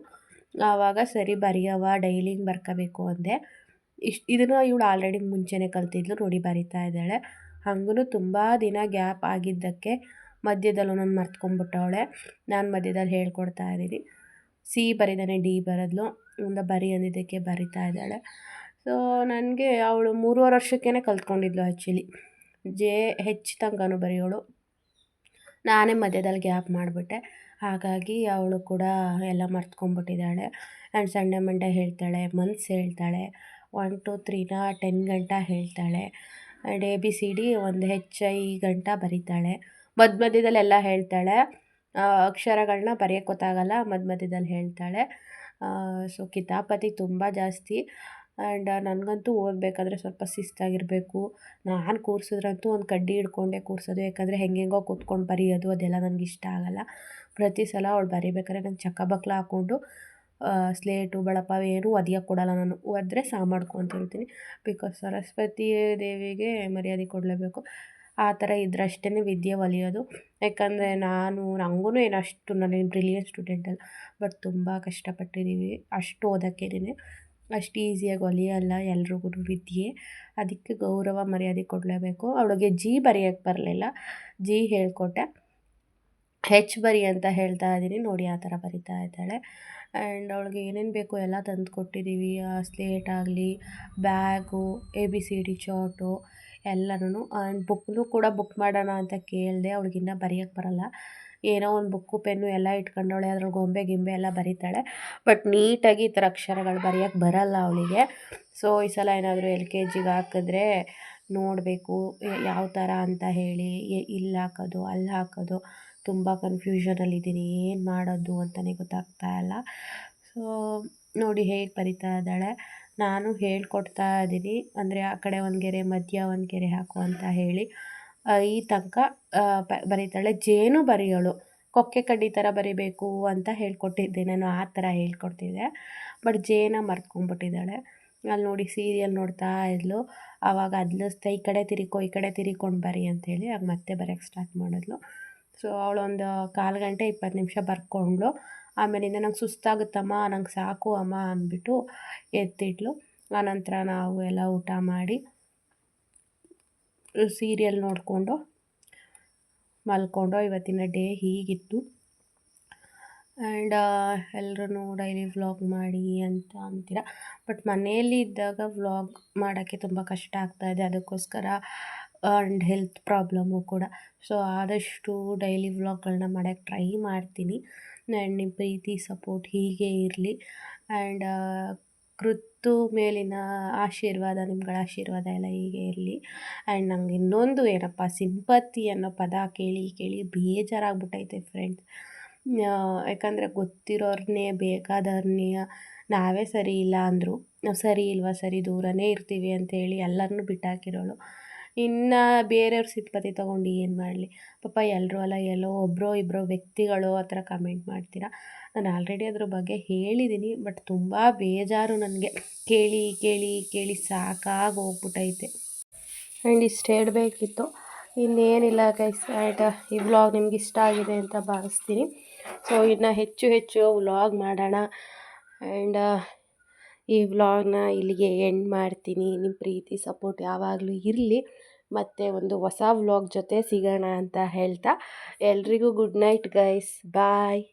ಆವಾಗ ಸರಿ ಬರೆಯವ ಡೈಲಿ ಬರ್ಕೋಬೇಕು ಅಂದೆ. ಇಷ್ಟು ಇದನ್ನು ಇವಳು ಆಲ್ರೆಡಿ ಮುಂಚೆನೇ ಕಲ್ತಿದ್ಲು, ನೋಡಿ ಬರಿತಾ ಇದ್ದಾಳೆ. ಹಂಗೂ ತುಂಬ ದಿನ ಗ್ಯಾಪ್ ಆಗಿದ್ದಕ್ಕೆ ಮಧ್ಯದಲ್ಲಿ ಒಂದೊಂದು ಮರ್ತ್ಕೊಂಡ್ಬಿಟ್ಟವಳೆ. ನಾನು ಮಧ್ಯದಲ್ಲಿ ಹೇಳ್ಕೊಡ್ತಾ ಇದ್ದೀನಿ. ಸಿ ಬರಿದಾನೆ ಡಿ ಬರೆದ್ಲು ಒಂದು ಬರಿ ಅಂದಿದ್ದಕ್ಕೆ ಬರಿತಾ ಇದ್ದಾಳೆ. ಸೊ ನನಗೆ ಅವಳು ಮೂರುವರೆ ವರ್ಷಕ್ಕೇ ಕಲ್ತ್ಕೊಂಡಿದ್ಲು ಆ್ಯಕ್ಚುಲಿ ಜೆ ಹೆಚ್ ತನಕನೂ ಬರೆಯೋಳು. ನಾನೇ ಮಧ್ಯದಲ್ಲಿ ಗ್ಯಾಪ್ ಮಾಡಿಬಿಟ್ಟೆ. ಹಾಗಾಗಿ ಅವಳು ಕೂಡ ಎಲ್ಲ ಮರ್ತ್ಕೊಂಡ್ಬಿಟ್ಟಿದ್ದಾಳೆ. ಆ್ಯಂಡ್ ಸಂಡೆ ಮಂಡೆ ಹೇಳ್ತಾಳೆ ಮಂತ್ಸ್ ಹೇಳ್ತಾಳೆ ಒನ್ ಟು ತ್ರೀನ ಟೆನ್ ಗಂಟ ಹೇಳ್ತಾಳೆ. And A B C D ಒಂದು ಹೆಚ್ ಐ ಗಂಟ ಬರೀತಾಳೆ. ಮಧ್ಯ ಮಧ್ಯದಲ್ಲೆಲ್ಲ ಹೇಳ್ತಾಳೆ. ಅಕ್ಷರಗಳನ್ನ ಬರೆಯೋಕ್ಕೆ ಗೊತ್ತಾಗಲ್ಲ ಮಧ್ಯ ಮಧ್ಯದಲ್ಲಿ ಹೇಳ್ತಾಳೆ. ಸೊ ಕಿತಾಪತಿ ತುಂಬ ಜಾಸ್ತಿ. ಆ್ಯಂಡ್ ನನಗಂತೂ ಓದಬೇಕಾದ್ರೆ ಸ್ವಲ್ಪ ಶಿಸ್ತಾಗಿರಬೇಕು. ನಾನು ಕೂರ್ಸಿದ್ರಂತೂ ಒಂದು ಕಡ್ಡಿ ಹಿಡ್ಕೊಂಡೆ ಕೂರ್ಸೋದು, ಯಾಕಂದರೆ ಹೆಂಗೆಂಗೋ ಕೂತ್ಕೊಂಡು ಬರೆಯೋದು, ಅದೆಲ್ಲ ನನಗೆ ಇಷ್ಟ ಆಗಲ್ಲ. ಪ್ರತಿ ಸಲ ಅವಳು ಬರಿಬೇಕಾದ್ರೆ ನಾನು ಚಕ್ಕ ಬಕ್ಲ ಹಾಕ್ಕೊಂಡು ಸ್ಲೇಟು, ಬಳಪ ಏನು ಒದಿಯೋಕ್ಕೆ ಕೊಡಲ್ಲ ನಾನು. ಒದ್ರೆ ಸಾ ಮಾಡ್ಕೊಂತ ಹೇಳ್ತೀನಿ ಬಿಕಾಸ್ ಸರಸ್ವತಿ ದೇವಿಗೆ ಮರ್ಯಾದೆ ಕೊಡಲೇಬೇಕು. ಆ ಥರ ಇದ್ರಷ್ಟೇ ವಿದ್ಯೆ ಒಲಿಯೋದು. ಯಾಕಂದರೆ ನಾನು ನನಗೂ ಏನು ಅಷ್ಟು ನಾನೇನು ಬ್ರಿಲಿಯಂಟ್ ಸ್ಟೂಡೆಂಟ್ ಅಲ್ಲ ಬಟ್ ತುಂಬ ಕಷ್ಟಪಟ್ಟಿದ್ದೀವಿ ಅಷ್ಟು ಓದೋಕ್ಕೇನೆ ಅಷ್ಟು ಈಸಿಯಾಗಿ ಒಲಿಯಲ್ಲ ಎಲ್ರಿಗೂ ವಿದ್ಯೆ. ಅದಕ್ಕೆ ಗೌರವ ಮರ್ಯಾದೆ ಕೊಡಲೇಬೇಕು. ಅವಳಿಗೆ ಜಿ ಬರೆಯೋಕ್ಕೆ ಬರಲಿಲ್ಲ. ಜಿ ಹೇಳಿಕೊಟ್ಟೆ. ಹೆಚ್ ಬರಿ ಅಂತ ಹೇಳ್ತಾ ಇದ್ದೀನಿ. ನೋಡಿ ಆ ಥರ ಬರಿತಾ ಇದ್ದಾಳೆ. ಆ್ಯಂಡ್ ಅವಳಿಗೆ ಏನೇನು ಬೇಕೋ ಎಲ್ಲ ತಂದು ಕೊಟ್ಟಿದ್ದೀವಿ. ಸ್ಲೇಟ್ ಆಗಲಿ, bag, A B C D chart ಎಲ್ಲನೂ. ಆ್ಯಂಡ್ ಬುಕ್ನು ಕೂಡ ಬುಕ್ ಮಾಡೋಣ ಅಂತ ಕೇಳಿದೆ. ಅವಳಿಗಿನ್ನ ಬರೆಯೋಕ್ಕೆ ಬರಲ್ಲ. ಏನೋ ಒಂದು ಬುಕ್ಕು, ಪೆನ್ನು ಎಲ್ಲ ಇಟ್ಕೊಂಡವಳೆ ಅದ್ರಲ್ಲಿ ಗೊಂಬೆ, ಗಿಂಬೆ ಎಲ್ಲ ಬರೀತಾಳೆ. ಬಟ್ ನೀಟಾಗಿ ಈ ಥರ ಅಕ್ಷರಗಳು ಬರೆಯೋಕ್ಕೆ ಬರಲ್ಲ ಅವಳಿಗೆ. ಸೊ, ಈ ಸಲ ಏನಾದರೂ ಎಲ್ ಕೆ ಜಿಗೆ ಹಾಕಿದ್ರೆ ನೋಡಬೇಕು ಯಾವ ಥರ ಅಂತ ಹೇಳಿ ಇಲ್ಲಿ ಹಾಕೋದು, ಅಲ್ಲಿ ಹಾಕೋದು. ತುಂಬ ಕನ್ಫ್ಯೂಷನಲ್ಲಿದ್ದೀನಿ ಏನು ಮಾಡೋದು ಅಂತಲೇ ಗೊತ್ತಾಗ್ತಾ ಇಲ್ಲ. ಸೊ ನೋಡಿ ಹೇಗೆ ಬರಿತಾ ಇದ್ದಾಳೆ. ನಾನು ಹೇಳ್ಕೊಡ್ತಾ ಇದ್ದೀನಿ. ಅಂದರೆ ಆ ಕಡೆ ಒಂದು ಗೆರೆ, ಮಧ್ಯ ಒಂದು ಗೆರೆ ಹಾಕು ಅಂತ ಹೇಳಿ. ಈ ತನಕ ಬರೀತಾಳೆ, ಜೇನು ಬರೆಯೋಳು. ಕೊಕ್ಕೆ ಕಡ್ಡಿ ಥರ ಬರಿಬೇಕು ಅಂತ ಹೇಳ್ಕೊಟ್ಟಿದ್ದೆ. ನಾನು ಆ ಥರ ಹೇಳ್ಕೊಡ್ತಿದ್ದೆ. ಬಟ್ ಜೇನ ಮರ್ತ್ಕೊಂಡ್ಬಿಟ್ಟಿದ್ದಾಳೆ. ಅಲ್ಲಿ ನೋಡಿ ಸೀರಿಯಲ್ ನೋಡ್ತಾ ಇದ್ಲು. ಆವಾಗ ಅದ್ಲಿಸ್ತಾ, ಈ ಕಡೆ ತಿರ್ಕೊ, ಈ ಕಡೆ ತಿರ್ಕೊಂಡು ಬರಿ ಅಂತೇಳಿ ಆಗ ಮತ್ತೆ ಬರೆಯೋಕ್ಕೆ ಸ್ಟಾರ್ಟ್ ಮಾಡಿದ್ಲು. ಸೊ ಅವಳೊಂದು ಕಾಲು ಗಂಟೆ ಇಪ್ಪತ್ತು ನಿಮಿಷ ಬರ್ಕೊಂಡ್ಳು. ಆಮೇಲಿಂದ ನಂಗೆ ಸುಸ್ತಾಗುತ್ತಮ್ಮ, ನಂಗೆ ಸಾಕು ಅಮ್ಮ ಅಂದ್ಬಿಟ್ಟು ಎತ್ತಿಟ್ಲು. ಆನಂತರ ನಾವು ಎಲ್ಲ ಊಟ ಮಾಡಿ ಸೀರಿಯಲ್ ನೋಡಿಕೊಂಡು ಮಲ್ಕೊಂಡು ಇವತ್ತಿನ ಡೇ ಹೀಗಿತ್ತು. ಆ್ಯಂಡ್ ಎಲ್ಲರೂ ಡೈಲಿ ವ್ಲಾಗ್ ಮಾಡಿ ಅಂತ ಅಂತೀರ. ಬಟ್ ಮನೆಯಲ್ಲಿ ಇದ್ದಾಗ ವ್ಲಾಗ್ ಮಾಡೋಕ್ಕೆ ತುಂಬ ಕಷ್ಟ ಆಗ್ತಾಯಿದೆ ಅದಕ್ಕೋಸ್ಕರ ಆ್ಯಂಡ್ ಹೆಲ್ತ್ ಪ್ರಾಬ್ಲಮ್ಮು ಕೂಡ. ಸೊ ಆದಷ್ಟು ಡೈಲಿ ವ್ಲಾಗ್ಗಳನ್ನ ಮಾಡೋಕ್ಕೆ ಟ್ರೈ ಮಾಡ್ತೀನಿ. ಆ್ಯಂಡ್ ನಿಮ್ಮ ಪ್ರೀತಿ ಸಪೋರ್ಟ್ ಹೀಗೆ ಇರಲಿ. ಆ್ಯಂಡ್ ಕೃತು ಮೇಲಿನ ಆಶೀರ್ವಾದ, ನಿಮ್ಗಳ ಆಶೀರ್ವಾದ ಎಲ್ಲ ಹೀಗೆ ಇರಲಿ. ಆ್ಯಂಡ್ ನಂಗೆ ಇನ್ನೊಂದು ಏನಪ್ಪ, ಸಿಂಪತಿ ಅನ್ನೋ ಪದ ಕೇಳಿ ಕೇಳಿ ಬೇಜಾರಾಗ್ಬಿಟ್ಟೈತೆ ಫ್ರೆಂಡ್ಸ್ ಯಾಕಂದರೆ ಗೊತ್ತಿರೋರನ್ನೇ ಬೇಕಾದವ್ರನ್ನೇ ನಾವೇ ಸರಿ ಇಲ್ಲ ಅಂದರು. ನಾವು ಸರಿ ಇಲ್ವಾ, ಸರಿ ದೂರನೇ ಇರ್ತೀವಿ ಅಂತೇಳಿ ಎಲ್ಲರನ್ನೂ ಬಿಟ್ಟಾಕಿರೋಳು. ಇನ್ನು ಬೇರೆಯವ್ರ ಸಿಂಪತಿ ತೊಗೊಂಡು ಏನು ಮಾಡಲಿ? ಪಾಪ ಎಲ್ಲರೂ ಅಲ್ಲ, ಎಲ್ಲೋ ಒಬ್ಬರೋ ಇಬ್ಬರೋ ವ್ಯಕ್ತಿಗಳು ಆ ಥರ ಕಮೆಂಟ್ ಮಾಡ್ತೀರಾ? ನಾನು ಆಲ್ರೆಡಿ ಅದ್ರ ಬಗ್ಗೆ ಹೇಳಿದ್ದೀನಿ ಬಟ್ ತುಂಬ ಬೇಜಾರು ನನಗೆ. ಕೇಳಿ ಕೇಳಿ ಕೇಳಿ ಸಾಕಾಗಿ ಹೋಗ್ಬಿಟ್ಟೈತೆ ಆ್ಯಂಡ್ ಇಷ್ಟು ಹೇಳಬೇಕಿತ್ತು. ಇನ್ನೇನಿಲ್ಲ ಗೈಸ್ ಆ್ಯಂಡ್ ಈ ವ್ಲಾಗ್ ನಿಮ್ಗೆ ಇಷ್ಟ ಆಗಿದೆ ಅಂತ ಭಾವಿಸ್ತೀನಿ. ಸೊ ಇನ್ನು ಹೆಚ್ಚು ಹೆಚ್ಚು ವ್ಲಾಗ್ ಮಾಡೋಣ. ಆ್ಯಂಡ್ ಈ ವ್ಲಾಗ್ನ ಇಲ್ಲಿಗೆ ಎಂಡ್ ಮಾಡ್ತೀನಿ. ನಿಮ್ಮ ಪ್ರೀತಿ ಸಪೋರ್ಟ್ ಯಾವಾಗಲೂ ಇರಲಿ. ಮತ್ತು ಒಂದು ಹೊಸ ವ್ಲಾಗ್ ಜೊತೆ ಸಿಗೋಣ ಅಂತ ಹೇಳ್ತಾ. ಎಲ್ರಿಗೂ ಗುಡ್ ನೈಟ್ ಗೈಸ್ ಬಾಯ್